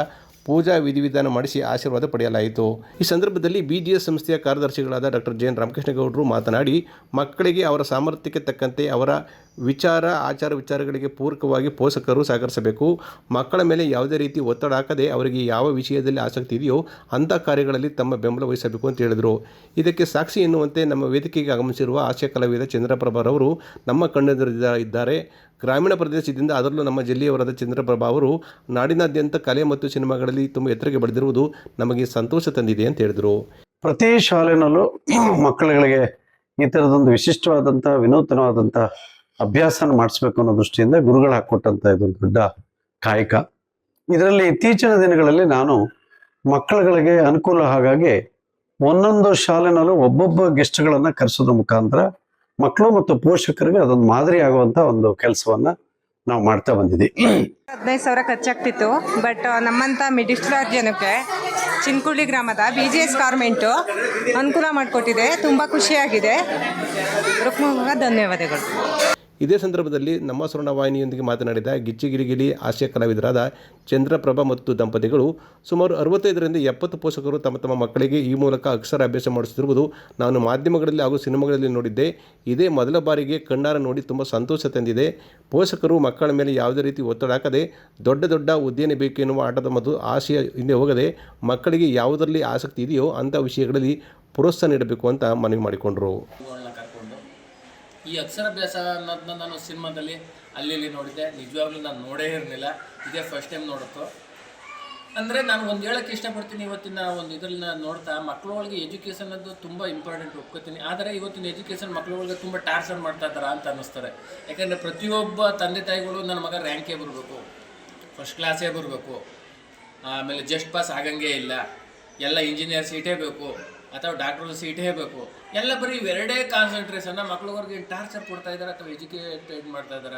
Speaker 2: ಪೂಜಾ ವಿಧಿವಿಧಾನ ಮಾಡಿಸಿ ಆಶೀರ್ವಾದ ಪಡೆಯಲಾಯಿತು. ಈ ಸಂದರ್ಭದಲ್ಲಿ ಬಿಜಿಎಸ್ ಸಂಸ್ಥೆಯ ಕಾರ್ಯದರ್ಶಿಗಳಾದ ಡಾಕ್ಟರ್ ಜೆ ಎನ್ ರಾಮಕೃಷ್ಣಗೌಡರು ಮಾತನಾಡಿ, ಮಕ್ಕಳಿಗೆ ಅವರ ಸಾಮರ್ಥ್ಯಕ್ಕೆ ತಕ್ಕಂತೆ ಅವರ ವಿಚಾರ, ಆಚಾರ ವಿಚಾರಗಳಿಗೆ ಪೂರಕವಾಗಿ ಪೋಷಕರು ಸಹಕರಿಸಬೇಕು. ಮಕ್ಕಳ ಮೇಲೆ ಯಾವುದೇ ರೀತಿ ಒತ್ತಡ ಹಾಕದೆ ಅವರಿಗೆ ಯಾವ ವಿಷಯದಲ್ಲಿ ಆಸಕ್ತಿ ಇದೆಯೋ ಅಂಥ ಕಾರ್ಯಗಳಲ್ಲಿ ತಮ್ಮ ಬೆಂಬಲ ವಹಿಸಬೇಕು ಅಂತ ಹೇಳಿದರು. ಇದಕ್ಕೆ ಸಾಕ್ಷಿ ಎನ್ನುವಂತೆ ನಮ್ಮ ವೇದಿಕೆಗೆ ಆಗಮಿಸಿರುವ ಹಾಸ್ಯ ಕಲಾವಿದ ಚಂದ್ರಪ್ರಭಾರವರು ನಮ್ಮ ಕಣ್ಣೆದುರಿದ ಇದ್ದಾರೆ. ಗ್ರಾಮೀಣ ಪ್ರದೇಶದಿಂದ ಅದರಲ್ಲೂ ನಮ್ಮ ಜಿಲ್ಲೆಯವರಾದ ಚಂದ್ರಪ್ರಭಾ ಅವರು ನಾಡಿನಾದ್ಯಂತ ಕಲೆ ಮತ್ತು ಸಿನಿಮಾಗಳಲ್ಲಿ ತುಂಬ ಎತ್ತರಕ್ಕೆ ಬೆಳೆದಿರುವುದು ನಮಗೆ ಸಂತೋಷ ತಂದಿದೆ ಅಂತ ಹೇಳಿದರು.
Speaker 13: ಪ್ರತಿ ಶಾಲೆನಲ್ಲೂ ಮಕ್ಕಳುಗಳಿಗೆ ಈ ಥರದೊಂದು ವಿಶಿಷ್ಟವಾದಂಥ, ವಿನೂತನವಾದಂಥ ಅಭ್ಯಾಸನ ಮಾಡಿಸ್ಬೇಕು ಅನ್ನೋ ದೃಷ್ಟಿಯಿಂದ ಗುರುಗಳು ಹಾಕ್ಕೊಟ್ಟಂತ ಇದೊಂದು ದೊಡ್ಡ ಕಾಯಕ. ಇದರಲ್ಲಿ ಇತ್ತೀಚಿನ ದಿನಗಳಲ್ಲಿ ನಾನು ಮಕ್ಕಳುಗಳಿಗೆ ಅನುಕೂಲ ಹಾಗಾಗಿ ಒಂದೊಂದು ಶಾಲೆನಲ್ಲೂ ಒಬ್ಬೊಬ್ಬ ಗೆಸ್ಟ್ಗಳನ್ನು ಕರೆಸೋದ್ರ ಮುಖಾಂತರ ಮಕ್ಕಳು ಮತ್ತು ಪೋಷಕರಿಗೆ ಅದೊಂದು ಮಾದರಿ ಆಗುವಂತ ಒಂದು ಕೆಲಸವನ್ನ ನಾವು ಮಾಡ್ತಾ ಬಂದಿದ್ದೀವಿ
Speaker 14: ಹದಿನೈದು ಸಾವಿರ ಖರ್ಚಾಗ್ತಿತ್ತು, ಬಟ್ ನಮ್ಮಂತ ಮಿಡಿಲ್ ಕ್ಲಾಸ್ ಜನಕ್ಕೆ ಚಿನ್ಕುಳ್ಳಿ ಗ್ರಾಮದ ಬಿ ಜಿ ಎಸ್ ಗಾರ್ಮೆಂಟು ಅನುಕೂಲ ಮಾಡಿಕೊಟ್ಟಿದೆ, ತುಂಬ ಖುಷಿಯಾಗಿದೆ. ರುಕ್ಮಗ ಧನ್ಯವಾದಗಳು.
Speaker 2: ಇದೇ ಸಂದರ್ಭದಲ್ಲಿ ನಮ್ಮ ಸ್ವರ್ಣವಾಹಿನಿಯೊಂದಿಗೆ ಮಾತನಾಡಿದ ಗಿಚ್ಚಿಗಿರಿಗಿಲಿ ಹಾಸ್ಯ ಕಲಾವಿದರಾದ ಚಂದ್ರಪ್ರಭಾ ಮತ್ತು ದಂಪತಿಗಳು ಸುಮಾರು ಅರವತ್ತೈದರಿಂದ ಎಪ್ಪತ್ತು ಪೋಷಕರು ತಮ್ಮ ತಮ್ಮ ಮಕ್ಕಳಿಗೆ ಈ ಮೂಲಕ ಅಕ್ಷರ ಅಭ್ಯಾಸ ಮಾಡಿಸುತ್ತಿರುವುದು ನಾನು ಮಾಧ್ಯಮಗಳಲ್ಲಿ ಹಾಗೂ ಸಿನಿಮಾಗಳಲ್ಲಿ ನೋಡಿದ್ದೆ. ಇದೇ ಮೊದಲ ಬಾರಿಗೆ ಕಣ್ಣಾರ ನೋಡಿ ತುಂಬ ಸಂತೋಷ ತಂದಿದೆ. ಪೋಷಕರು ಮಕ್ಕಳ ಮೇಲೆ ಯಾವುದೇ ರೀತಿ ಒತ್ತಡ ಹಾಕದೆ ದೊಡ್ಡ ದೊಡ್ಡ ಉದ್ಯಾನ ಬೇಕು ಎನ್ನುವ ಆಟದ ಮತ್ತು ಆಸೆಯ ಹಿಂದೆ ಹೋಗದೆ ಮಕ್ಕಳಿಗೆ ಯಾವುದರಲ್ಲಿ ಆಸಕ್ತಿ ಇದೆಯೋ ಅಂಥ ವಿಷಯಗಳಲ್ಲಿ ಪ್ರೋತ್ಸಾಹ ನೀಡಬೇಕು ಅಂತ ಮನವಿ ಮಾಡಿಕೊಂಡರು.
Speaker 15: ಈ ಅಕ್ಷರಾಭ್ಯಾಸ ಅನ್ನೋದನ್ನ ನಾನು ಸಿನಿಮಾದಲ್ಲಿ ಅಲ್ಲಿ ಇಲ್ಲಿ ನೋಡಿದ್ದೆ. ನಿಜವಾಗ್ಲೂ ನಾನು ನೋಡೇ ಇರಲಿಲ್ಲ. ಇದೇ ಫಸ್ಟ್ ಟೈಮ್ ನೋಡುತ್ತೋ ಅಂದರೆ ನಾನು ಒಂದು ಹೇಳೋಕ್ಕೆ ಇಷ್ಟಪಡ್ತೀನಿ ಇವತ್ತಿನ ಒಂದು ಇದನ್ನ ನೋಡ್ತಾ ಮಕ್ಕಳೊಳಗೆ ಎಜುಕೇಷನ್ ಅನ್ನೋದು ತುಂಬ ಇಂಪಾರ್ಟೆಂಟ್ ಒಪ್ಕೋತೀನಿ. ಆದರೆ ಇವತ್ತಿನ ಎಜುಕೇಷನ್ ಮಕ್ಕಳೊಳಗೆ ತುಂಬ ಟಾರ್ಚರ್ ಮಾಡ್ತಾ ಇದ್ದಾರೆ ಅಂತ ಅನ್ನಿಸ್ತಾರೆ ಯಾಕಂದರೆ ಪ್ರತಿಯೊಬ್ಬ ತಂದೆ ತಾಯಿಗಳು ನನ್ನ ಮಗ ರ್ಯಾಂಕೇ ಬರಬೇಕು. ಫಸ್ಟ್ ಕ್ಲಾಸೇ ಬರಬೇಕು. ಆಮೇಲೆ ಜಸ್ಟ್ ಪಾಸ್ ಆಗಂಗೆ ಇಲ್ಲ. ಎಲ್ಲ ಇಂಜಿನಿಯರ್ ಸೀಟೇ ಬೇಕು. ಅಥವಾ ಡಾಕ್ಟರ್ ಸೀಟೇ ಬೇಕು. ಎಲ್ಲ ಬರೀ ಇವೆರಡೇ ಕಾನ್ಸಂಟ್ರೇಷನ್ನ ಮಕ್ಳುಗಳಿಗೆ ಟಾರ್ಚರ್ ಕೊಡ್ತಾ ಇದ್ದಾರೆ ಅಥವಾ ಎಜುಕೇಟೆಡ್ ಮಾಡ್ತಾ ಇದ್ದಾರೆ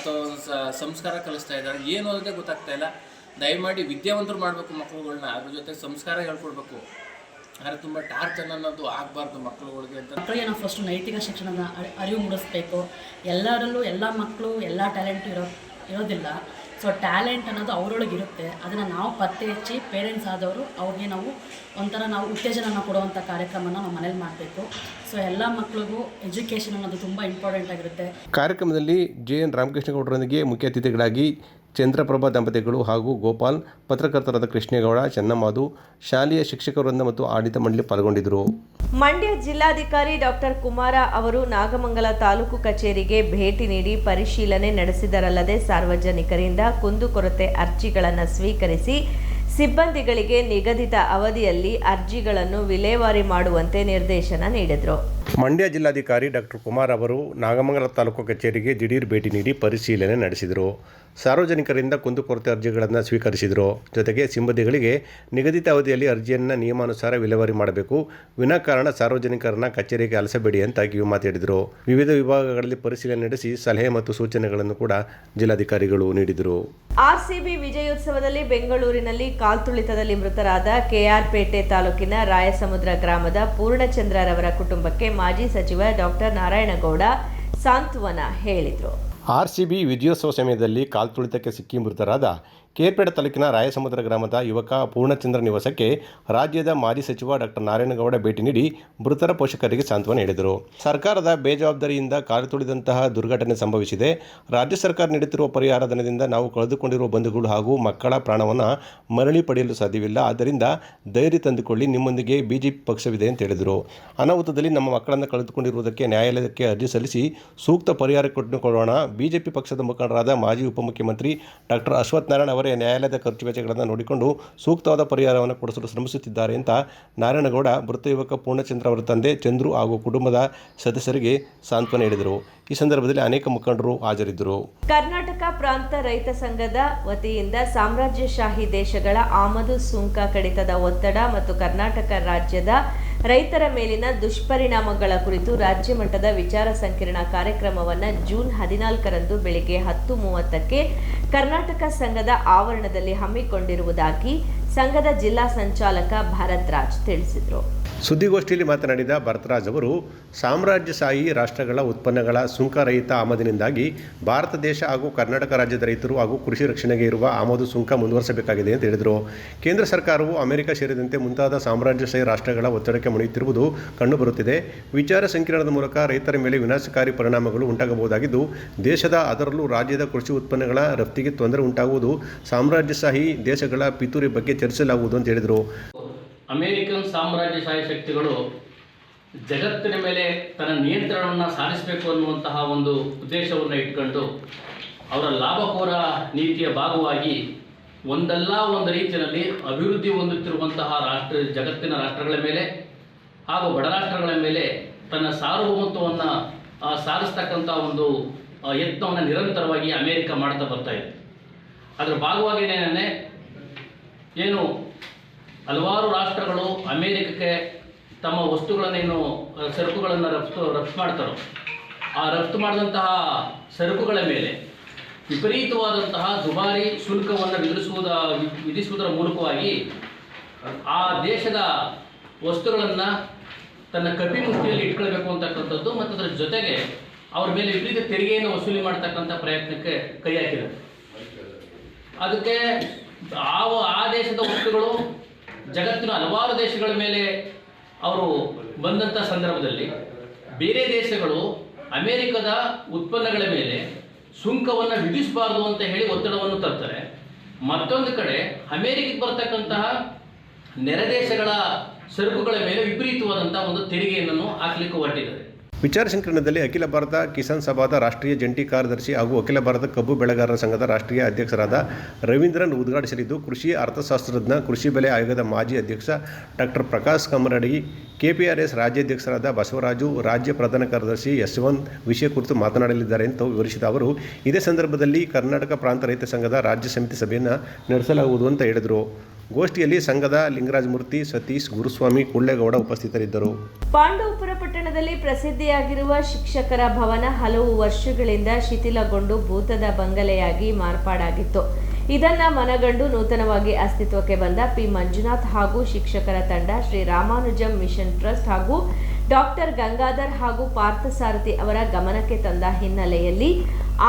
Speaker 15: ಅಥವಾ ಸಂಸ್ಕಾರ ಕಲಿಸ್ತಾ ಇದ್ದಾರೆ ಏನು ಅನ್ನೋದೇ ಗೊತ್ತಾಗ್ತಾ ಇಲ್ಲ. ದಯಮಾಡಿ ವಿದ್ಯಾವಂತರು ಮಾಡಬೇಕು ಮಕ್ಳುಗಳ್ನ. ಅದ್ರ ಜೊತೆ ಸಂಸ್ಕಾರ ಹೇಳ್ಕೊಡ್ಬೇಕು. ಆದರೆ ತುಂಬ ಟಾರ್ಚರ್ ಅನ್ನೋದು ಆಗಬಾರ್ದು ಮಕ್ಳುಗಳಿಗೆ ಅಂತ.
Speaker 16: ಮಕ್ಕಳಿಗೆ ನಾವು ಫಸ್ಟು ನೈತಿಕ ಶಿಕ್ಷಣದ ಅರಿ- ಅರಿವು ಮೂಡಿಸ್ಬೇಕು. ಎಲ್ಲರಲ್ಲೂ ಎಲ್ಲ ಮಕ್ಕಳು ಎಲ್ಲ ಟ್ಯಾಲೆಂಟ್ ಇರೋ, ಇರೋದಿಲ್ಲ. ಸೊ ಟ್ಯಾಲೆಂಟ್ ಅನ್ನೋದು ಅವರೊಳಗೆ ಇರುತ್ತೆ. ಅದನ್ನು ನಾವು ಪತ್ತೆ ಹಚ್ಚಿ ಪೇರೆಂಟ್ಸ್ ಆದವರು ಅವ್ರಿಗೆ ನಾವು ಒಂಥರ ನಾವು ಉತ್ತೇಜನ ಕೊಡುವಂಥ ಕಾರ್ಯಕ್ರಮನ ನಾವು ಮನೇಲಿ ಮಾಡಬೇಕು. ಸೊ ಎಲ್ಲ ಮಕ್ಕಳಿಗೂ ಎಜುಕೇಷನ್ ಅನ್ನೋದು ತುಂಬ ಇಂಪಾರ್ಟೆಂಟ್ ಆಗಿರುತ್ತೆ.
Speaker 2: ಕಾರ್ಯಕ್ರಮದಲ್ಲಿ ಜೆ ಎನ್ ರಾಮಕೃಷ್ಣಗೌಡರೊಂದಿಗೆ ಮುಖ್ಯ ಅತಿಥಿಗಳಾಗಿ ಚಂದ್ರಪ್ರಭಾ ದಂಪತಿಗಳು ಹಾಗೂ ಗೋಪಾಲ್, ಪತ್ರಕರ್ತರಾದ ಕೃಷ್ಣೇಗೌಡ ಚೆನ್ನಮಾಧು ಶಾಲೆಯ ಶಿಕ್ಷಕವೃಂದ ಮತ್ತು ಆಡಳಿತ ಮಂಡಳಿ ಪಾಲ್ಗೊಂಡಿದ್ದರು.
Speaker 1: ಮಂಡ್ಯ ಜಿಲ್ಲಾಧಿಕಾರಿ ಡಾಕ್ಟರ್ ಕುಮಾರ ಅವರು ನಾಗಮಂಗಲ ತಾಲೂಕು ಕಚೇರಿಗೆ ಭೇಟಿ ನೀಡಿ ಪರಿಶೀಲನೆ ನಡೆಸಿದರಲ್ಲದೆ ಸಾರ್ವಜನಿಕರಿಂದ ಕುಂದುಕೊರತೆ ಅರ್ಜಿಗಳನ್ನು ಸ್ವೀಕರಿಸಿ ಸಿಬ್ಬಂದಿಗಳಿಗೆ ನಿಗದಿತ ಅವಧಿಯಲ್ಲಿ ಅರ್ಜಿಗಳನ್ನು ವಿಲೇವಾರಿ ಮಾಡುವಂತೆ ನಿರ್ದೇಶನ ನೀಡಿದರು.
Speaker 2: ಮಂಡ್ಯ ಜಿಲ್ಲಾಧಿಕಾರಿ ಡಾಕ್ಟರ್ ಕುಮಾರ್ ಅವರು ನಾಗಮಂಗಲ ತಾಲೂಕು ಕಚೇರಿಗೆ ದಿಢೀರ್ ಭೇಟಿ ನೀಡಿ ಪರಿಶೀಲನೆ ನಡೆಸಿದರು. ಸಾರ್ವಜನಿಕರಿಂದ ಕುಂದುಕೊರತೆ ಅರ್ಜಿಗಳನ್ನು ಸ್ವೀಕರಿಸಿದರು. ಜೊತೆಗೆ ಸಿಬ್ಬಂದಿಗಳಿಗೆ ನಿಗದಿತ ಅವಧಿಯಲ್ಲಿ ಅರ್ಜಿಯನ್ನು ನಿಯಮಾನುಸಾರ ವಿಲೇವಾರಿ ಮಾಡಬೇಕು. ವಿನಾಕಾರಣ ಸಾರ್ವಜನಿಕರನ್ನ ಕಚೇರಿಗೆ ಅಲಸಬೇಡಿ ಅಂತ ಕಿವಿ ಮಾತಾಡಿದರು. ವಿವಿಧ ವಿಭಾಗಗಳಲ್ಲಿ ಪರಿಶೀಲನೆ ನಡೆಸಿ ಸಲಹೆ ಮತ್ತು ಸೂಚನೆಗಳನ್ನು ಕೂಡ ಜಿಲ್ಲಾಧಿಕಾರಿಗಳು ನೀಡಿದರು.
Speaker 1: ಆರ್ಸಿಬಿ ವಿಜಯೋತ್ಸವದಲ್ಲಿ ಬೆಂಗಳೂರಿನಲ್ಲಿ ಕಾಲ್ತುಳಿತದಲ್ಲಿ ಮೃತರಾದ ಕೆಆರ್ಪೇಟೆ ತಾಲೂಕಿನ ರಾಯಸಮುದ್ರ ಗ್ರಾಮದ ಪೂರ್ಣಚಂದ್ರರವರ ಕುಟುಂಬಕ್ಕೆ ಮಾಜಿ ಸಚಿವ ಡಾಕ್ಟರ್ ನಾರಾಯಣಗೌಡ ಸಾಂತ್ವನ ಹೇಳಿದರು.
Speaker 2: ಆರ್ ಸಿ ಬಿ ವಿಜಯೋತ್ಸವ ಸಮಯದಲ್ಲಿ ಕಾಲ್ತುಳಿತಕ್ಕೆ ಸಿಕ್ಕಿ ಮೃತರಾದ ಕೇರ್ಪೇಟೆ ತಾಲೂಕಿನ ರಾಯಸಮುದ್ರ ಗ್ರಾಮದ ಯುವಕ ಪೂರ್ಣಚಂದ್ರ ನಿವಾಸಕ್ಕೆ ರಾಜ್ಯದ ಮಾಜಿ ಸಚಿವ ಡಾಕ್ಟರ್ ನಾರಾಯಣಗೌಡ ಭೇಟಿ ನೀಡಿ ಮೃತರ ಪೋಷಕರಿಗೆ ಸಾಂತ್ವನ ನೀಡಿದರು ಸರ್ಕಾರದ ಬೇಜವಾಬ್ದಾರಿಯಿಂದ ಕಾಲ್ತುಳಿದಂತಹ ದುರ್ಘಟನೆ ಸಂಭವಿಸಿದೆ. ರಾಜ್ಯ ಸರ್ಕಾರ ನೀಡುತ್ತಿರುವ ಪರಿಹಾರ ಧನದಿಂದ ನಾವು ಕಳೆದುಕೊಂಡಿರುವ ಬಂಧುಗಳು ಹಾಗೂ ಮಕ್ಕಳ ಪ್ರಾಣವನ್ನು ಮರಳಿ ಪಡೆಯಲು ಸಾಧ್ಯವಿಲ್ಲ. ಆದ್ದರಿಂದ ಧೈರ್ಯ ತಂದುಕೊಳ್ಳಿ, ನಿಮ್ಮೊಂದಿಗೆ ಬಿಜೆಪಿ ಪಕ್ಷವಿದೆ ಅಂತ ಹೇಳಿದರು. ಅನಾಹುತದಲ್ಲಿ ನಮ್ಮ ಮಕ್ಕಳನ್ನು ಕಳೆದುಕೊಂಡಿರುವುದಕ್ಕೆ ನ್ಯಾಯಾಲಯಕ್ಕೆ ಅರ್ಜಿ ಸಲ್ಲಿಸಿ ಸೂಕ್ತ ಪರಿಹಾರ ಕೊಟ್ಟುಕೊಳ್ಳೋಣ. ಬಿಜೆಪಿ ಪಕ್ಷದ ಮುಖಂಡರಾದ ಮಾಜಿ ಉಪಮುಖ್ಯಮಂತ್ರಿ ಡಾಕ್ಟರ್ ಅಶ್ವಥ್ ನಾರಾಯಣ ಅವರೇ ನ್ಯಾಯಾಲಯದ ಖರ್ಚು ವೆಚ್ಚಗಳನ್ನು ನೋಡಿಕೊಂಡು ಸೂಕ್ತವಾದ ಪರಿಹಾರವನ್ನು ಕೊಡಿಸಲು ಶ್ರಮಿಸುತ್ತಿದ್ದಾರೆ ಅಂತ ನಾರಾಯಣಗೌಡ ಮೃತ ಯುವಕ ಪೂರ್ಣಚಂದ್ರ ಅವರ ತಂದೆ ಚಂದ್ರು ಹಾಗೂ ಕುಟುಂಬದ ಸದಸ್ಯರಿಗೆ ಸಾಂತ್ವನ ಹೇಳಿದರು. ಈ ಸಂದರ್ಭದಲ್ಲಿ ಅನೇಕ ಮುಖಂಡರು ಹಾಜರಿದ್ದರು.
Speaker 1: ಕರ್ನಾಟಕ ಪ್ರಾಂತ ರೈತ ಸಂಘದ ವತಿಯಿಂದ ಸಾಮ್ರಾಜ್ಯಶಾಹಿ ದೇಶಗಳ ಆಮದು ಸುಂಕ ಕಡಿತದ ಒತ್ತಡ ಮತ್ತು ಕರ್ನಾಟಕ ರಾಜ್ಯದ ರೈತರ ಮೇಲಿನ ದುಷ್ಪರಿಣಾಮಗಳ ಕುರಿತು ರಾಜ್ಯ ಮಟ್ಟದ ವಿಚಾರ ಸಂಕಿರಣ ಕಾರ್ಯಕ್ರಮವನ್ನು ಜೂನ್ ಹದಿನಾಲ್ಕರಂದು ಬೆಳಗ್ಗೆ ಹತ್ತು ಮೂವತ್ತಕ್ಕೆ ಕರ್ನಾಟಕ ಸಂಘದ ಆವರಣದಲ್ಲಿ ಹಮ್ಮಿಕೊಂಡಿರುವುದಾಗಿ ಸಂಘದ ಜಿಲ್ಲಾ ಸಂಚಾಲಕ ಭರತ್ ರಾಜ್ ತಿಳಿಸಿದರು.
Speaker 2: ಸುದ್ದಿಗೋಷ್ಠಿಯಲ್ಲಿ ಮಾತನಾಡಿದ ಭರತರಾಜ್ ಅವರು, ಸಾಮ್ರಾಜ್ಯಶಾಹಿ ರಾಷ್ಟ್ರಗಳ ಉತ್ಪನ್ನಗಳ ಸುಂಕರಹಿತ ಆಮದಿನಿಂದಾಗಿ ಭಾರತ ದೇಶ ಹಾಗೂ ಕರ್ನಾಟಕ ರಾಜ್ಯದ ರೈತರು ಹಾಗೂ ಕೃಷಿ ರಕ್ಷಣೆಗೆ ಇರುವ ಆಮದು ಸುಂಕ ಮುಂದುವರಿಸಬೇಕಾಗಿದೆ ಅಂತ ಹೇಳಿದರು. ಕೇಂದ್ರ ಸರ್ಕಾರವು ಅಮೆರಿಕ ಸೇರಿದಂತೆ ಮುಂತಾದ ಸಾಮ್ರಾಜ್ಯಶಾಹಿ ರಾಷ್ಟ್ರಗಳ ಒತ್ತಡಕ್ಕೆ ಮುಣಿಯುತ್ತಿರುವುದು ಕಂಡುಬರುತ್ತಿದೆ ವಿಚಾರ ಸಂಕಿರಣದ ಮೂಲಕ ರೈತರ ಮೇಲೆ ವಿನಾಶಕಾರಿ ಪರಿಣಾಮಗಳು ಉಂಟಾಗಬಹುದಾಗಿದ್ದು, ದೇಶದ ಅದರಲ್ಲೂ ರಾಜ್ಯದ ಕೃಷಿ ಉತ್ಪನ್ನಗಳ ರಫ್ತಿಗೆ ತೊಂದರೆ ಉಂಟಾಗುವುದು ಸಾಮ್ರಾಜ್ಯಶಾಹಿ ದೇಶಗಳ ಪಿತೂರಿ ಬಗ್ಗೆ ಚರ್ಚಿಸಲಾಗುವುದು ಅಂತ ಹೇಳಿದರು.
Speaker 15: ಅಮೇರಿಕನ್ ಸಾಮ್ರಾಜ್ಯಶಾಹಿ ಶಕ್ತಿಗಳು ಜಗತ್ತಿನ ಮೇಲೆ ತನ್ನ ನಿಯಂತ್ರಣವನ್ನು ಸಾಧಿಸಬೇಕು ಅನ್ನುವಂತಹ ಒಂದು ಉದ್ದೇಶವನ್ನು ಇಟ್ಕೊಂಡು ಅವರ ಲಾಭಕೋರ ನೀತಿಯ ಭಾಗವಾಗಿ ಒಂದಲ್ಲ ಒಂದು ರೀತಿಯಲ್ಲಿ ಅಭಿವೃದ್ಧಿ ಹೊಂದುತ್ತಿರುವಂತಹ ರಾಷ್ಟ್ರ, ಜಗತ್ತಿನ ರಾಷ್ಟ್ರಗಳ ಮೇಲೆ ಹಾಗೂ ಬಡ ರಾಷ್ಟ್ರಗಳ ಮೇಲೆ ತನ್ನ ಸಾರ್ವಭೌಮತ್ವವನ್ನು ಸಾಧಿಸ್ತಕ್ಕಂಥ ಒಂದು ಯತ್ನವನ್ನು ನಿರಂತರವಾಗಿ ಅಮೇರಿಕ ಮಾಡ್ತಾ ಬರ್ತಾ ಇದೆ. ಅದರ ಭಾಗವಾಗಿನೇ ಏನು ಹಲವಾರು ರಾಷ್ಟ್ರಗಳು ಅಮೇರಿಕಕ್ಕೆ ತಮ್ಮ ವಸ್ತುಗಳನ್ನೇನು ಸರಕುಗಳನ್ನು ರಫ್ತು ರಫ್ತು ಮಾಡ್ತಾರೋ. ಆ ರಫ್ತು ಮಾಡಿದಂತಹ ಸರಕುಗಳ ಮೇಲೆ ವಿಪರೀತವಾದಂತಹ ದುಬಾರಿ ಶುಲ್ಕವನ್ನು ವಿಧಿಸುವುದ, ವಿಧಿಸುವುದರ ಮೂಲಕವಾಗಿ ಆ ದೇಶದ ವಸ್ತುಗಳನ್ನು ತನ್ನ ಕಪಿಮುಷ್ಟಿಯಲ್ಲಿ ಇಟ್ಕೊಳ್ಬೇಕು ಅಂತಕ್ಕಂಥದ್ದು ಮತ್ತು ಅದರ ಜೊತೆಗೆ ಅವ್ರ ಮೇಲೆ ವಿಪರೀತ ತೆರಿಗೆಯನ್ನು ವಸೂಲಿ ಮಾಡ್ತಕ್ಕಂಥ ಪ್ರಯತ್ನಕ್ಕೆ ಕೈ ಹಾಕಿದ್ದಾರೆ. ಅದಕ್ಕೆ ಆ ದೇಶದ ವಸ್ತುಗಳು ಜಗತ್ತಿನ ಹಲವಾರು ದೇಶಗಳ ಮೇಲೆ ಅವರು ಬಂದಂಥ ಸಂದರ್ಭದಲ್ಲಿ ಬೇರೆ ದೇಶಗಳು ಅಮೇರಿಕದ ಉತ್ಪನ್ನಗಳ ಮೇಲೆ ಸುಂಕವನ್ನು ವಿಧಿಸಬಾರ್ದು ಅಂತ ಹೇಳಿ ಒತ್ತಡವನ್ನು ತರ್ತಾರೆ. ಮತ್ತೊಂದು ಕಡೆ ಅಮೇರಿಕಕ್ಕೆ ಬರ್ತಕ್ಕಂತಹ ನೆರೆ ದೇಶಗಳ ಸರಕುಗಳ ಮೇಲೆ ವಿಪರೀತವಾದಂಥ ಒಂದು ತೆರಿಗೆಯನ್ನು ಹಾಕ್ಲಿಕ್ಕೆ ಹೊರಟಿದ್ದಾರೆ.
Speaker 2: ವಿಚಾರ ಸಂಕಿರಣದಲ್ಲಿ ಅಖಿಲ ಭಾರತ ಕಿಸಾನ್ ಸಭಾದ ರಾಷ್ಟ್ರೀಯ ಜಂಟಿ ಕಾರ್ಯದರ್ಶಿ ಹಾಗೂ ಅಖಿಲ ಭಾರತ ಕಬ್ಬು ಬೆಳೆಗಾರರ ಸಂಘದ ರಾಷ್ಟ್ರೀಯ ಅಧ್ಯಕ್ಷರಾದ ರವೀಂದ್ರನ್ ಉದ್ಘಾಟಿಸಲಿದ್ದು, ಕೃಷಿ ಅರ್ಥಶಾಸ್ತ್ರಜ್ಞ, ಕೃಷಿ ಬೆಲೆ ಆಯೋಗದ ಮಾಜಿ ಅಧ್ಯಕ್ಷ ಡಾಕ್ಟರ್ ಪ್ರಕಾಶ್ ಕಮ್ಮರಡಿ ಕೆಪಿಆರ್ಎಸ್ ರಾಜ್ಯಾಧ್ಯಕ್ಷರಾದ ಬಸವರಾಜು, ರಾಜ್ಯ ಪ್ರಧಾನ ಕಾರ್ಯದರ್ಶಿ ಯಶವಂತ್ ವಿಷಯ ಕುರಿತು ಮಾತನಾಡಲಿದ್ದಾರೆ ಎಂದು ವಿವರಿಸಿದ ಅವರು, ಇದೇ ಸಂದರ್ಭದಲ್ಲಿ ಕರ್ನಾಟಕ ಪ್ರಾಂತ ರೈತ ಸಂಘದ ರಾಜ್ಯ ಸಮಿತಿ ಸಭೆಯನ್ನು ನಡೆಸಲಾಗುವುದು ಅಂತ ಹೇಳಿದರು. ಗೋಷ್ಠಿಯಲ್ಲಿ ಸಂಘದ ಲಿಂಗರಾಜಮೂರ್ತಿ ಸತೀಶ್ ಗುರುಸ್ವಾಮಿ ಕುಳ್ಳೇಗೌಡ ಉಪಸ್ಥಿತರಿದ್ದರು.
Speaker 1: ಪಾಂಡವಪುರ ಪಟ್ಟಣದಲ್ಲಿ ಪ್ರಸಿದ್ಧಿಯಾಗಿರುವ ಶಿಕ್ಷಕರ ಭವನ ಹಲವು ವರ್ಷಗಳಿಂದ ಶಿಥಿಲಗೊಂಡು ಭೂತದ ಬಂಗಲೆಯಾಗಿ ಮಾರ್ಪಾಡಾಗಿತ್ತು. ಇದನ್ನ ಮನಗಂಡು ನೂತನವಾಗಿ ಅಸ್ತಿತ್ವಕ್ಕೆ ಬಂದ ಪಿ ಮಂಜುನಾಥ್ ಹಾಗೂ ಶಿಕ್ಷಕರ ತಂಡ ಶ್ರೀ ರಾಮಾನುಜಂ ಮಿಷನ್ ಟ್ರಸ್ಟ್ ಹಾಗೂ ಡಾಕ್ಟರ್ ಗಂಗಾಧರ್ ಹಾಗೂ ಪಾರ್ಥಸಾರಥಿ ಅವರ ಗಮನಕ್ಕೆ ತಂದ ಹಿನ್ನೆಲೆಯಲ್ಲಿ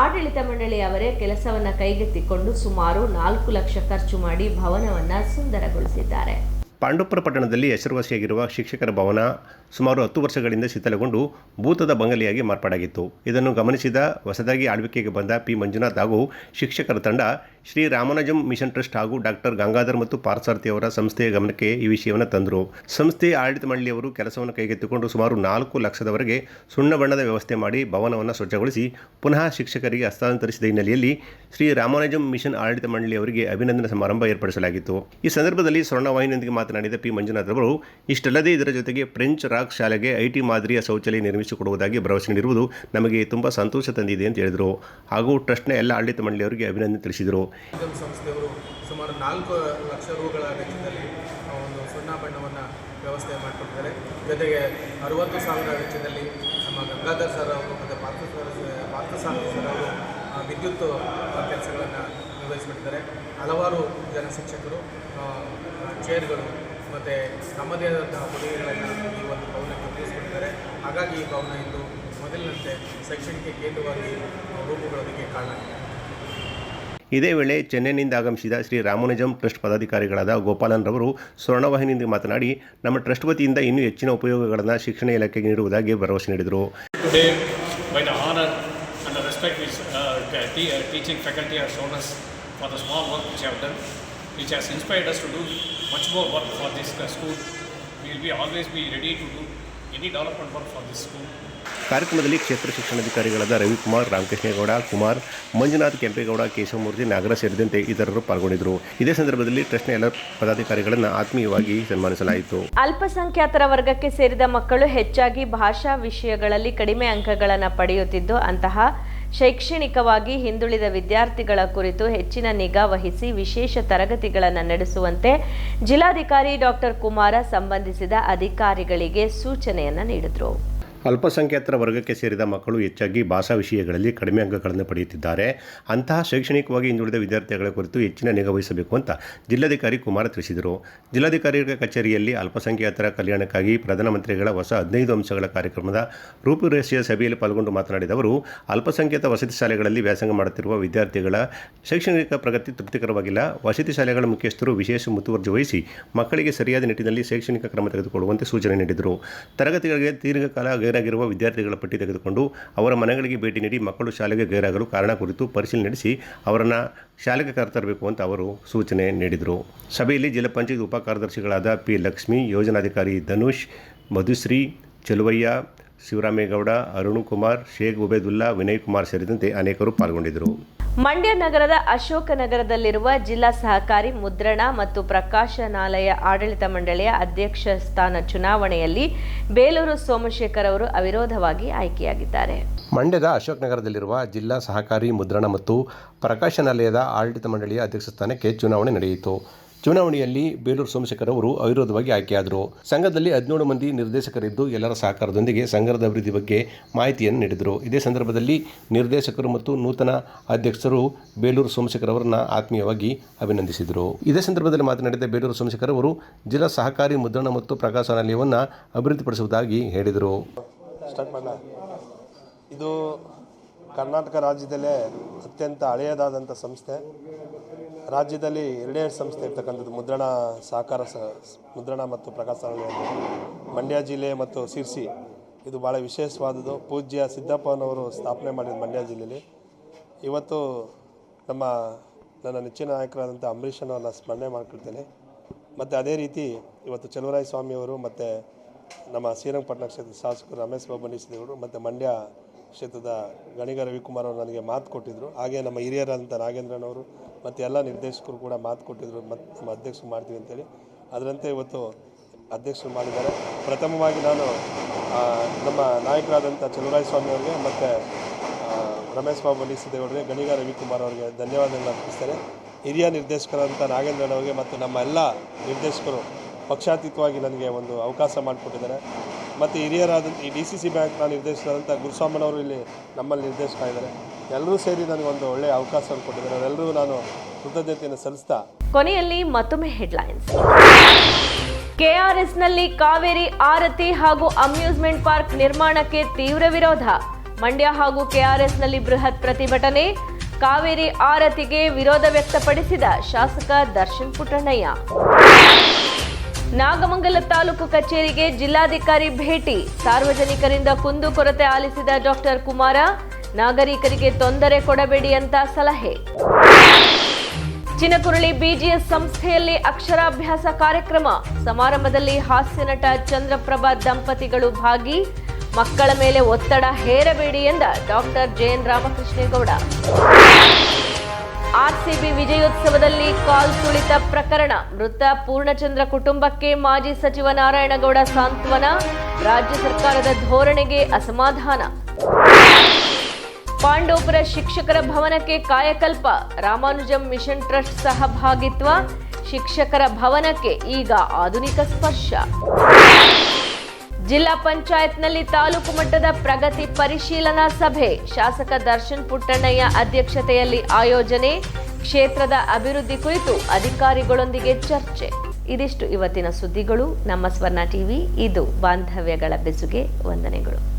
Speaker 1: ಆಡಳಿತ ಮಂಡಳಿ ಅವರೇ ಕೆಲಸವನ್ನು ಕೈಗೆತ್ತಿಕೊಂಡು ಸುಮಾರು ನಾಲ್ಕು ಲಕ್ಷ ಖರ್ಚು ಮಾಡಿ ಭವನವನ್ನು ಸುಂದರಗೊಳಿಸಿದ್ದಾರೆ.
Speaker 2: ಪಾಂಡುಪುರ ಪಟ್ಟಣದಲ್ಲಿ ಹೆಸರುವಾಸಿಯಾಗಿರುವ ಶಿಕ್ಷಕರ ಭವನ ಸುಮಾರು ಹತ್ತು ವರ್ಷಗಳಿಂದ ಶಿಥಿಲಗೊಂಡು ಭೂತದ ಬಂಗಲೆಯಾಗಿ ಮಾರ್ಪಾಡಾಗಿತ್ತು. ಇದನ್ನು ಗಮನಿಸಿದ ಹೊಸದಾಗಿ ಆಳ್ವಿಕೆಗೆ ಬಂದ ಪಿ ಮಂಜುನಾಥ್ ಹಾಗೂ ಶಿಕ್ಷಕರ ತಂಡ ಶ್ರೀ ರಾಮನಜಂ ಮಿಷನ್ ಟ್ರಸ್ಟ್ ಹಾಗೂ ಡಾಕ್ಟರ್ ಗಂಗಾಧರ್ ಮತ್ತು ಪಾರ್ಥಾರ್ಥಿಯವರ ಸಂಸ್ಥೆಯ ಗಮನಕ್ಕೆ ಈ ವಿಷಯವನ್ನು ತಂದರು. ಸಂಸ್ಥೆಯ ಆಡಳಿತ ಮಂಡಳಿಯವರು ಕೆಲಸವನ್ನು ಕೈಗೆತ್ತಿಕೊಂಡು ಸುಮಾರು ನಾಲ್ಕು ಲಕ್ಷದವರೆಗೆ ಸುಣ್ಣ ಬಣ್ಣದ ವ್ಯವಸ್ಥೆ ಮಾಡಿ ಭವನವನ್ನು ಸ್ವಚ್ಛಗೊಳಿಸಿ ಪುನಃ ಶಿಕ್ಷಕರಿಗೆ ಹಸ್ತಾಂತರಿಸಿದ ಹಿನ್ನೆಲೆಯಲ್ಲಿ ಶ್ರೀ ರಾಮನಜಂ ಮಿಷನ್ ಆಡಳಿತ ಮಂಡಳಿಯವರಿಗೆ ಅಭಿನಂದನಾ ಸಮಾರಂಭ ಏರ್ಪಡಿಸಲಾಗಿತ್ತು. ಈ ಸಂದರ್ಭದಲ್ಲಿ ಸ್ವರ್ಣವಾಹಿನಿಯೊಂದಿಗೆ ಮಾತನಾಡಿದ ಪಿ. ಮಂಜುನಾಥ್ ಅವರು ಇಷ್ಟಲ್ಲದೆ ಇದರ ಜೊತೆಗೆ ಫ್ರೆಂಚ್ ರಾಕ್ ಶಾಲೆಗೆ ಐಟಿ ಮಾದರಿಯ ಶೌಚಾಲಯ ನಿರ್ಮಿಸಿಕೊಡುವುದಾಗಿ ಭರವಸೆ ನೀಡಿರುವುದು ನಮಗೆ ತುಂಬ ಸಂತೋಷ ತಂದಿದೆ ಅಂತ ಹೇಳಿದರು. ಹಾಗೂ ಟ್ರಸ್ಟ್ನ ಎಲ್ಲ ಆಡಳಿತ ಮಂಡಳಿಯವರಿಗೆ ಅಭಿನಂದನೆ ತಿಳಿಸಿದರು.
Speaker 17: ಸಂಸ್ಥೆಯವರು ಸುಮಾರು ನಾಲ್ಕು ಲಕ್ಷ ರೂಗಳ ವೆಚ್ಚದಲ್ಲಿ ಒಂದು ಸುಣ್ಣ ಬಣ್ಣವನ್ನು ವ್ಯವಸ್ಥೆ ಮಾಡಿಕೊಟ್ಟಿದ್ದಾರೆ. ಜೊತೆಗೆ ಅರುವತ್ತು ಸಾವಿರ ವೆಚ್ಚದಲ್ಲಿ ನಮ್ಮ ಗಂಗಾಧರ್ ಸರ್ ಅವರು ಮತ್ತು ಪಾರ್ಥ ಸರ್ ಪಾರ್ಥಸಾರಥಿ ಸರ್ ಅವರು ವಿದ್ಯುತ್ ಕೆಲಸಗಳನ್ನು ನಿರ್ವಹಿಸಿಕೊಟ್ಟಿದ್ದಾರೆ ಹಲವಾರು ಜನ ಶಿಕ್ಷಕರು ಚೇರ್ಗಳು ಮತ್ತು ತಮ್ಮದೇ ಆದಂತಹ ಕೊಡುಗೆಗಳನ್ನು ಈ ಒಂದು ಭವನಕ್ಕೆ ಒದಗಿಸಿಕೊಟ್ಟಿದ್ದಾರೆ. ಹಾಗಾಗಿ ಈ ಭವನ ಇಂದು ಮೊದಲಿನಂತೆ ಶೈಕ್ಷಣಿಕ ಕೇಂದ್ರವಾಗಿ ರೂಪುಗೊಳ್ಳೋದಕ್ಕೆ ಕಾರಣ
Speaker 2: ಇದೇ ವೇಳೆ ಚೆನ್ನೈನಿಂದ ಆಗಮಿಸಿದ ಶ್ರೀ ರಾಮನುಜಂ ಟ್ರಸ್ಟ್ ಪದಾಧಿಕಾರಿಗಳಾದ ಗೋಪಾಲನ್ ರವರು ಸ್ವರ್ಣವಾಹಿನಿಯಿಂದ ಮಾತನಾಡಿ ನಮ್ಮ ಟ್ರಸ್ಟ್ ವತಿಯಿಂದ ಇನ್ನೂ ಹೆಚ್ಚಿನ ಉಪಯೋಗಗಳನ್ನು ಶಿಕ್ಷಣ ಇಲಾಖೆಗೆ ನೀಡುವುದಾಗಿ ಭರವಸೆ ನೀಡಿದರು
Speaker 18: uh, uh, which has inspired us to do much more work for this uh, school. We will be always be ready to do any development work for this school.
Speaker 2: ಕಾರ್ಯಕ್ರಮದಲ್ಲಿ ಕ್ಷೇತ್ರ ಶಿಕ್ಷಣಾಧಿಕಾರಿಗಳಾದ ರವಿಕುಮಾರ್, ರಾಮಕೃಷ್ಣೇಗೌಡ, ಕುಮಾರ್, ಮಂಜುನಾಥ್ ಕೆಂಪೇಗೌಡ ಕೇಶವಮೂರ್ತಿ ನಾಗರ ಸೇರಿದಂತೆ ಇತರರು ಪಾಲ್ಗೊಂಡಿದ್ದರು. ಇದೇ ಸಂದರ್ಭದಲ್ಲಿ ಟ್ರಸ್ಟ್ನ ಎಲ್ಲ ಪದಾಧಿಕಾರಿಗಳನ್ನು ಆತ್ಮೀಯವಾಗಿ ಸನ್ಮಾನಿಸಲಾಯಿತು.
Speaker 1: ಅಲ್ಪಸಂಖ್ಯಾತರ ವರ್ಗಕ್ಕೆ ಸೇರಿದ ಮಕ್ಕಳು ಹೆಚ್ಚಾಗಿ ಭಾಷಾ ವಿಷಯಗಳಲ್ಲಿ ಕಡಿಮೆ ಅಂಕಗಳನ್ನು ಪಡೆಯುತ್ತಿದ್ದು, ಅಂತಹ ಶೈಕ್ಷಣಿಕವಾಗಿ ಹಿಂದುಳಿದ ವಿದ್ಯಾರ್ಥಿಗಳ ಕುರಿತು ಹೆಚ್ಚಿನ ನಿಗಾ ವಹಿಸಿ ವಿಶೇಷ ತರಗತಿಗಳನ್ನು ನಡೆಸುವಂತೆ ಜಿಲ್ಲಾಧಿಕಾರಿ ಡಾಕ್ಟರ್ ಕುಮಾರ ಸಂಬಂಧಿಸಿದ ಅಧಿಕಾರಿಗಳಿಗೆ ಸೂಚನೆಯನ್ನು ನೀಡಿದರು.
Speaker 2: ಅಲ್ಪಸಂಖ್ಯಾತರ ವರ್ಗಕ್ಕೆ ಸೇರಿದ ಮಕ್ಕಳು ಹೆಚ್ಚಾಗಿ ಭಾಷಾ ವಿಷಯಗಳಲ್ಲಿ ಕಡಿಮೆ ಅಂಕಗಳನ್ನು ಪಡೆಯುತ್ತಿದ್ದಾರೆ. ಅಂತಹ ಶೈಕ್ಷಣಿಕವಾಗಿ ಹಿಂದುಳಿದ ವಿದ್ಯಾರ್ಥಿಗಳ ಕುರಿತು ಹೆಚ್ಚಿನ ನಿಗಾ ವಹಿಸಬೇಕು ಅಂತ ಜಿಲ್ಲಾಧಿಕಾರಿ ಕುಮಾರ್ ತಿಳಿಸಿದರು. ಜಿಲ್ಲಾಧಿಕಾರಿಗಳ ಕಚೇರಿಯಲ್ಲಿ ಅಲ್ಪಸಂಖ್ಯಾತರ ಕಲ್ಯಾಣಕ್ಕಾಗಿ ಪ್ರಧಾನಮಂತ್ರಿಗಳ ಹೊಸ ಹದಿನೈದು ಅಂಶಗಳ ಕಾರ್ಯಕ್ರಮದ ರೂಪುರೇಷೆಯ ಸಭೆಯಲ್ಲಿ ಪಾಲ್ಗೊಂಡು ಮಾತನಾಡಿದ ಅವರು, ಅಲ್ಪಸಂಖ್ಯಾತ ವಸತಿ ಶಾಲೆಗಳಲ್ಲಿ ವ್ಯಾಸಂಗ ಮಾಡುತ್ತಿರುವ ವಿದ್ಯಾರ್ಥಿಗಳ ಶೈಕ್ಷಣಿಕ ಪ್ರಗತಿ ತೃಪ್ತಿಕರವಾಗಿಲ್ಲ. ವಸತಿ ಶಾಲೆಗಳ ಮುಖ್ಯಸ್ಥರು ವಿಶೇಷ ಮುತುವರ್ಜಿ ವಹಿಸಿ ಮಕ್ಕಳಿಗೆ ಸರಿಯಾದ ನಿಟ್ಟಿನಲ್ಲಿ ಶೈಕ್ಷಣಿಕ ಕ್ರಮ ತೆಗೆದುಕೊಳ್ಳುವಂತೆ ಸೂಚನೆ ನೀಡಿದರು. ತರಗತಿಗಳಿಗೆ ದೀರ್ಘಕಾಲ ಗೈರಾಗಿರುವ ವಿದ್ಯಾರ್ಥಿಗಳ ಪಟ್ಟಿ ತೆಗೆದುಕೊಂಡು ಅವರ ಮನೆಗಳಿಗೆ ಭೇಟಿ ನೀಡಿ ಮಕ್ಕಳು ಶಾಲೆಗೆ ಗೈರಾಗಲು ಕಾರಣ ಕುರಿತು ಪರಿಶೀಲನೆ ನಡೆಸಿ ಅವರನ್ನು ಶಾಲೆಗೆ ಕರೆತರಬೇಕು ಅಂತ ಅವರು ಸೂಚನೆ ನೀಡಿದರು. ಸಭೆಯಲ್ಲಿ ಜಿಲ್ಲಾ ಪಂಚಾಯತ್ ಉಪ ಕಾರ್ಯದರ್ಶಿಗಳಾದ ಪಿ ಲಕ್ಷ್ಮಿ, ಯೋಜನಾಧಿಕಾರಿ ಧನುಷ್, ಮಧುಶ್ರೀ, ಚೆಲುವಯ್ಯ ಶಿವರಾಮೇಗೌಡ ಅರುಣ್ ಕುಮಾರ್ ಶೇಖ್ ಉಬೇದುಲ್ಲಾ ವಿನಯ್ ಕುಮಾರ್ ಸೇರಿದಂತೆ ಅನೇಕರು ಪಾಲ್ಗೊಂಡಿದ್ದರು.
Speaker 1: ಮಂಡ್ಯ ನಗರದ ಅಶೋಕನಗರದಲ್ಲಿರುವ ಜಿಲ್ಲಾ ಸಹಕಾರಿ ಮುದ್ರಣ ಮತ್ತು ಪ್ರಕಾಶನಾಲಯ ಆಡಳಿತ ಮಂಡಳಿಯ ಅಧ್ಯಕ್ಷ ಸ್ಥಾನ ಚುನಾವಣೆಯಲ್ಲಿ ಬೇಲೂರು ಸೋಮಶೇಖರ್ ಅವರು ಅವಿರೋಧವಾಗಿ ಆಯ್ಕೆಯಾಗಿದ್ದಾರೆ.
Speaker 2: ಮಂಡ್ಯದ ಅಶೋಕ್ ನಗರದಲ್ಲಿರುವ ಜಿಲ್ಲಾ ಸಹಕಾರಿ ಮುದ್ರಣ ಮತ್ತು ಪ್ರಕಾಶನಾಲಯದ ಆಡಳಿತ ಮಂಡಳಿಯ ಅಧ್ಯಕ್ಷ ಸ್ಥಾನಕ್ಕೆ ಚುನಾವಣೆ ನಡೆಯಿತು. ಚುನಾವಣೆಯಲ್ಲಿ ಬೇಲೂರು ಸೋಮಶೇಖರ್ ಅವರು ಅವಿರೋಧವಾಗಿ ಆಯ್ಕೆಯಾದರು. ಸಂಘದಲ್ಲಿ ಹದಿನೇಳು ಮಂದಿ ನಿರ್ದೇಶಕರಿದ್ದು ಎಲ್ಲರ ಸಹಕಾರದೊಂದಿಗೆ ಸಂಘದ ಅಭಿವೃದ್ಧಿ ಬಗ್ಗೆ ಮಾಹಿತಿಯನ್ನು ನೀಡಿದರು. ಇದೇ ಸಂದರ್ಭದಲ್ಲಿ ನಿರ್ದೇಶಕರು ಮತ್ತು ನೂತನ ಅಧ್ಯಕ್ಷರು ಬೇಲೂರು ಸೋಮಶೇಖರ್ ಅವರನ್ನ ಆತ್ಮೀಯವಾಗಿ ಅಭಿನಂದಿಸಿದರು. ಇದೇ ಸಂದರ್ಭದಲ್ಲಿ ಮಾತನಾಡಿದ ಬೇಲೂರು ಸೋಮಶೇಖರ್ ಅವರು ಜಿಲ್ಲಾ ಸಹಕಾರಿ ಮುದ್ರಣ ಮತ್ತು ಪ್ರಕಾಶನಾಲಯವನ್ನು ಅಭಿವೃದ್ಧಿಪಡಿಸುವುದಾಗಿ ಹೇಳಿದರು.
Speaker 19: ಇದು ಕರ್ನಾಟಕ ರಾಜ್ಯದಲ್ಲೇ ಅತ್ಯಂತ ಹಳೆಯದಾದಂಥ ಸಂಸ್ಥೆ. ರಾಜ್ಯದಲ್ಲಿ ಎರಡೇ ಸಂಸ್ಥೆ ಇರ್ತಕ್ಕಂಥದ್ದು, ಮುದ್ರಣ ಸಹಕಾರ ಸ, ಮುದ್ರಣ ಮತ್ತು ಪ್ರಕಾಶನಾಲಯ ಮಂಡ್ಯ ಜಿಲ್ಲೆ ಮತ್ತು ಸಿರ್ಸಿ, ಇದು ಭಾಳ ವಿಶೇಷವಾದದ್ದು. ಪೂಜ್ಯ ಸಿದ್ದಪ್ಪನವರು ಸ್ಥಾಪನೆ ಮಾಡಿದ ಮಂಡ್ಯ ಜಿಲ್ಲೆಯಲ್ಲಿ ಇವತ್ತು ನಮ್ಮ, ನನ್ನ ನೆಚ್ಚಿನ ನಾಯಕರಾದಂಥ ಅಂಬರೀಷನವ್ರನ್ನ ಸ್ಮರಣೆ ಮಾಡ್ಕೊಳ್ತೇನೆ. ಮತ್ತು ಅದೇ ರೀತಿ ಇವತ್ತು ಚಲುವರಾಯ ಸ್ವಾಮಿಯವರು ಮತ್ತು ನಮ್ಮ ಶ್ರೀರಂಗಪಟ್ಟಣ ಕ್ಷೇತ್ರದ ಶಾಸಕರು ರಮೇಶ್ ಬಾಬು ಮತ್ತು ಮಂಡ್ಯ ಕ್ಷೇತ್ರದ ಗಣಿಗ ರವಿಕುಮಾರ್ ಅವರು ನನಗೆ ಮಾತು ಕೊಟ್ಟಿದ್ದರು ಹಾಗೆ ನಮ್ಮ ಹಿರಿಯರಾದಂಥ ನಾಗೇಂದ್ರನವರು ಮತ್ತು ಎಲ್ಲ ನಿರ್ದೇಶಕರು ಕೂಡ ಮಾತು ಕೊಟ್ಟಿದ್ದರು ಮತ್ತು ನಮ್ಮ ಅಧ್ಯಕ್ಷರು ಮಾಡ್ತೀವಿ ಅಂತೇಳಿ. ಅದರಂತೆ ಇವತ್ತು ಅಧ್ಯಕ್ಷರು ಮಾಡಿದ್ದಾರೆ. ಪ್ರಥಮವಾಗಿ ನಾನು ನಮ್ಮ ನಾಯಕರಾದಂಥ ಚಲುವರಾಯ ಸ್ವಾಮಿ ಅವರಿಗೆ ಮತ್ತು ರಮೇಶ್ ಬಾಬು ಅವರಿಗೆ, ಗಣಿಗ ರವಿಕುಮಾರ್ ಅವರಿಗೆ ಧನ್ಯವಾದಗಳನ್ನು ಅರ್ಪಿಸ್ತಾರೆ ಹಿರಿಯ ನಿರ್ದೇಶಕರಾದಂಥ ನಾಗೇಂದ್ರನವರಿಗೆ ಮತ್ತು ನಮ್ಮ ಎಲ್ಲ ನಿರ್ದೇಶಕರು ಪಕ್ಷಾತೀತವಾಗಿ ನನಗೆ ಒಂದು ಅವಕಾಶ ಮಾಡಿಕೊಟ್ಟಿದ್ದಾರೆ. ಮತ್ತು ಹಿರಿಯರಾದಂಥ ಈ ಡಿ ಸಿ ಸಿ ಬ್ಯಾಂಕ್ನ ನಿರ್ದೇಶಿಸಿದಂಥ ಗುರುಸ್ವಾಮನವರು ಇಲ್ಲಿ ನಮ್ಮಲ್ಲಿ ನಿರ್ದೇಶಕ ಇದ್ದಾರೆ. ಎಲ್ಲರೂ ಸೇರಿ ನನಗೊಂದು ಒಳ್ಳೆಯ ಅವಕಾಶವನ್ನು ಕೊಟ್ಟಿದ್ದಾರೆ. ಅವರೆಲ್ಲರೂ ನಾನು ಕೃತಜ್ಞತೆಯನ್ನು ಸಲ್ಲಿಸ್ತಾ
Speaker 1: ಕೊನೆಯಲ್ಲಿ ಮತ್ತೊಮ್ಮೆ ಹೆಡ್ಲೈನ್ಸ್ ಕೆಆರ್ಎಸ್ನಲ್ಲಿ ಕಾವೇರಿ ಆರತಿ ಹಾಗೂ ಅಮ್ಯೂಸ್ಮೆಂಟ್ ಪಾರ್ಕ್ ನಿರ್ಮಾಣಕ್ಕೆ ತೀವ್ರ ವಿರೋಧ. ಮಂಡ್ಯ ಹಾಗೂ ಕೆಆರ್ಎಸ್ನಲ್ಲಿ ಬೃಹತ್ ಪ್ರತಿಭಟನೆ. ಕಾವೇರಿ ಆರತಿಗೆ ವಿರೋಧ ವ್ಯಕ್ತಪಡಿಸಿದ ಶಾಸಕ ದರ್ಶನ್ ಪುಟ್ಟಣ್ಣಯ್ಯ. ನಾಗಮಂಗಲ ತಾಲೂಕು ಕಚೇರಿಗೆ ಜಿಲ್ಲಾಧಿಕಾರಿ ಭೇಟಿ. ಸಾರ್ವಜನಿಕರಿಂದ ಕುಂದುಕೊರತೆ ಆಲಿಸಿದ ಡಾಕ್ಟರ್ ಕುಮಾರ, ನಾಗರಿಕರಿಗೆ ತೊಂದರೆ ಕೊಡಬೇಡಿ ಅಂತ ಸಲಹೆ. ಚಿನಕುರಳಿ ಬಿಜಿಎಸ್ ಸಂಸ್ಥೆಯಲ್ಲಿ ಅಕ್ಷರಾಭ್ಯಾಸ ಕಾರ್ಯಕ್ರಮ. ಸಮಾರಂಭದಲ್ಲಿ ಹಾಸ್ಯ ನಟ ಚಂದ್ರಪ್ರಭಾ ದಂಪತಿಗಳು ಭಾಗಿ. ಮಕ್ಕಳ ಮೇಲೆ ಒತ್ತಡ ಹೇರಬೇಡಿ ಎಂದ doctor J N Ramakrishnegowda. RCB ವಿಜಯೋತ್ಸವದಲ್ಲಿ ಕಾಲ್ ತುಳಿತ ಪ್ರಕರಣ. ಮೃತ ಪೂರ್ಣಚಂದ್ರ ಕುಟುಂಬಕ್ಕೆ ಮಾಜಿ ಸಚಿವ ನಾರಾಯಣಗೌಡ ಸಾಂತ್ವನ. ರಾಜ್ಯ ಸರ್ಕಾರದ ಧೋರಣೆಗೆ ಅಸಮಾಧಾನ. ಪಾಂಡೋಪುರ ಶಿಕ್ಷಕರ ಭವನಕ್ಕೆ ಕಾಯಕಲ್ಪ. ರಾಮಾನುಜಂ ಮಿಷನ್ ಟ್ರಸ್ಟ್ ಸಹಭಾಗಿತ್ವ. ಶಿಕ್ಷಕರ ಭವನಕ್ಕೆ ಈಗ ಆಧುನಿಕ ಸ್ಪರ್ಶ. ಜಿಲ್ಲಾ ಪಂಚಾಯತ್ನಲ್ಲಿ ತಾಲೂಕು ಮಟ್ಟದ ಪ್ರಗತಿ ಪರಿಶೀಲನಾ ಸಭೆ. ಶಾಸಕ ದರ್ಶನ್ ಪುಟ್ಟಣ್ಣಯ್ಯ ಅಧ್ಯಕ್ಷತೆಯಲ್ಲಿ ಆಯೋಜನೆ. ಕ್ಷೇತ್ರದ ಅಭಿವೃದ್ಧಿ ಕುರಿತು ಅಧಿಕಾರಿಗಳೊಂದಿಗೆ ಚರ್ಚೆ. ಇದಿಷ್ಟು ಇವತ್ತಿನ ಸುದ್ದಿಗಳು. ನಮ್ಮ ಸ್ವರ್ಣ ಟಿವಿ, ಇದು ಬಾಂಧವ್ಯಗಳ ಬೆಸುಗೆ. ವಂದನೆಗಳು.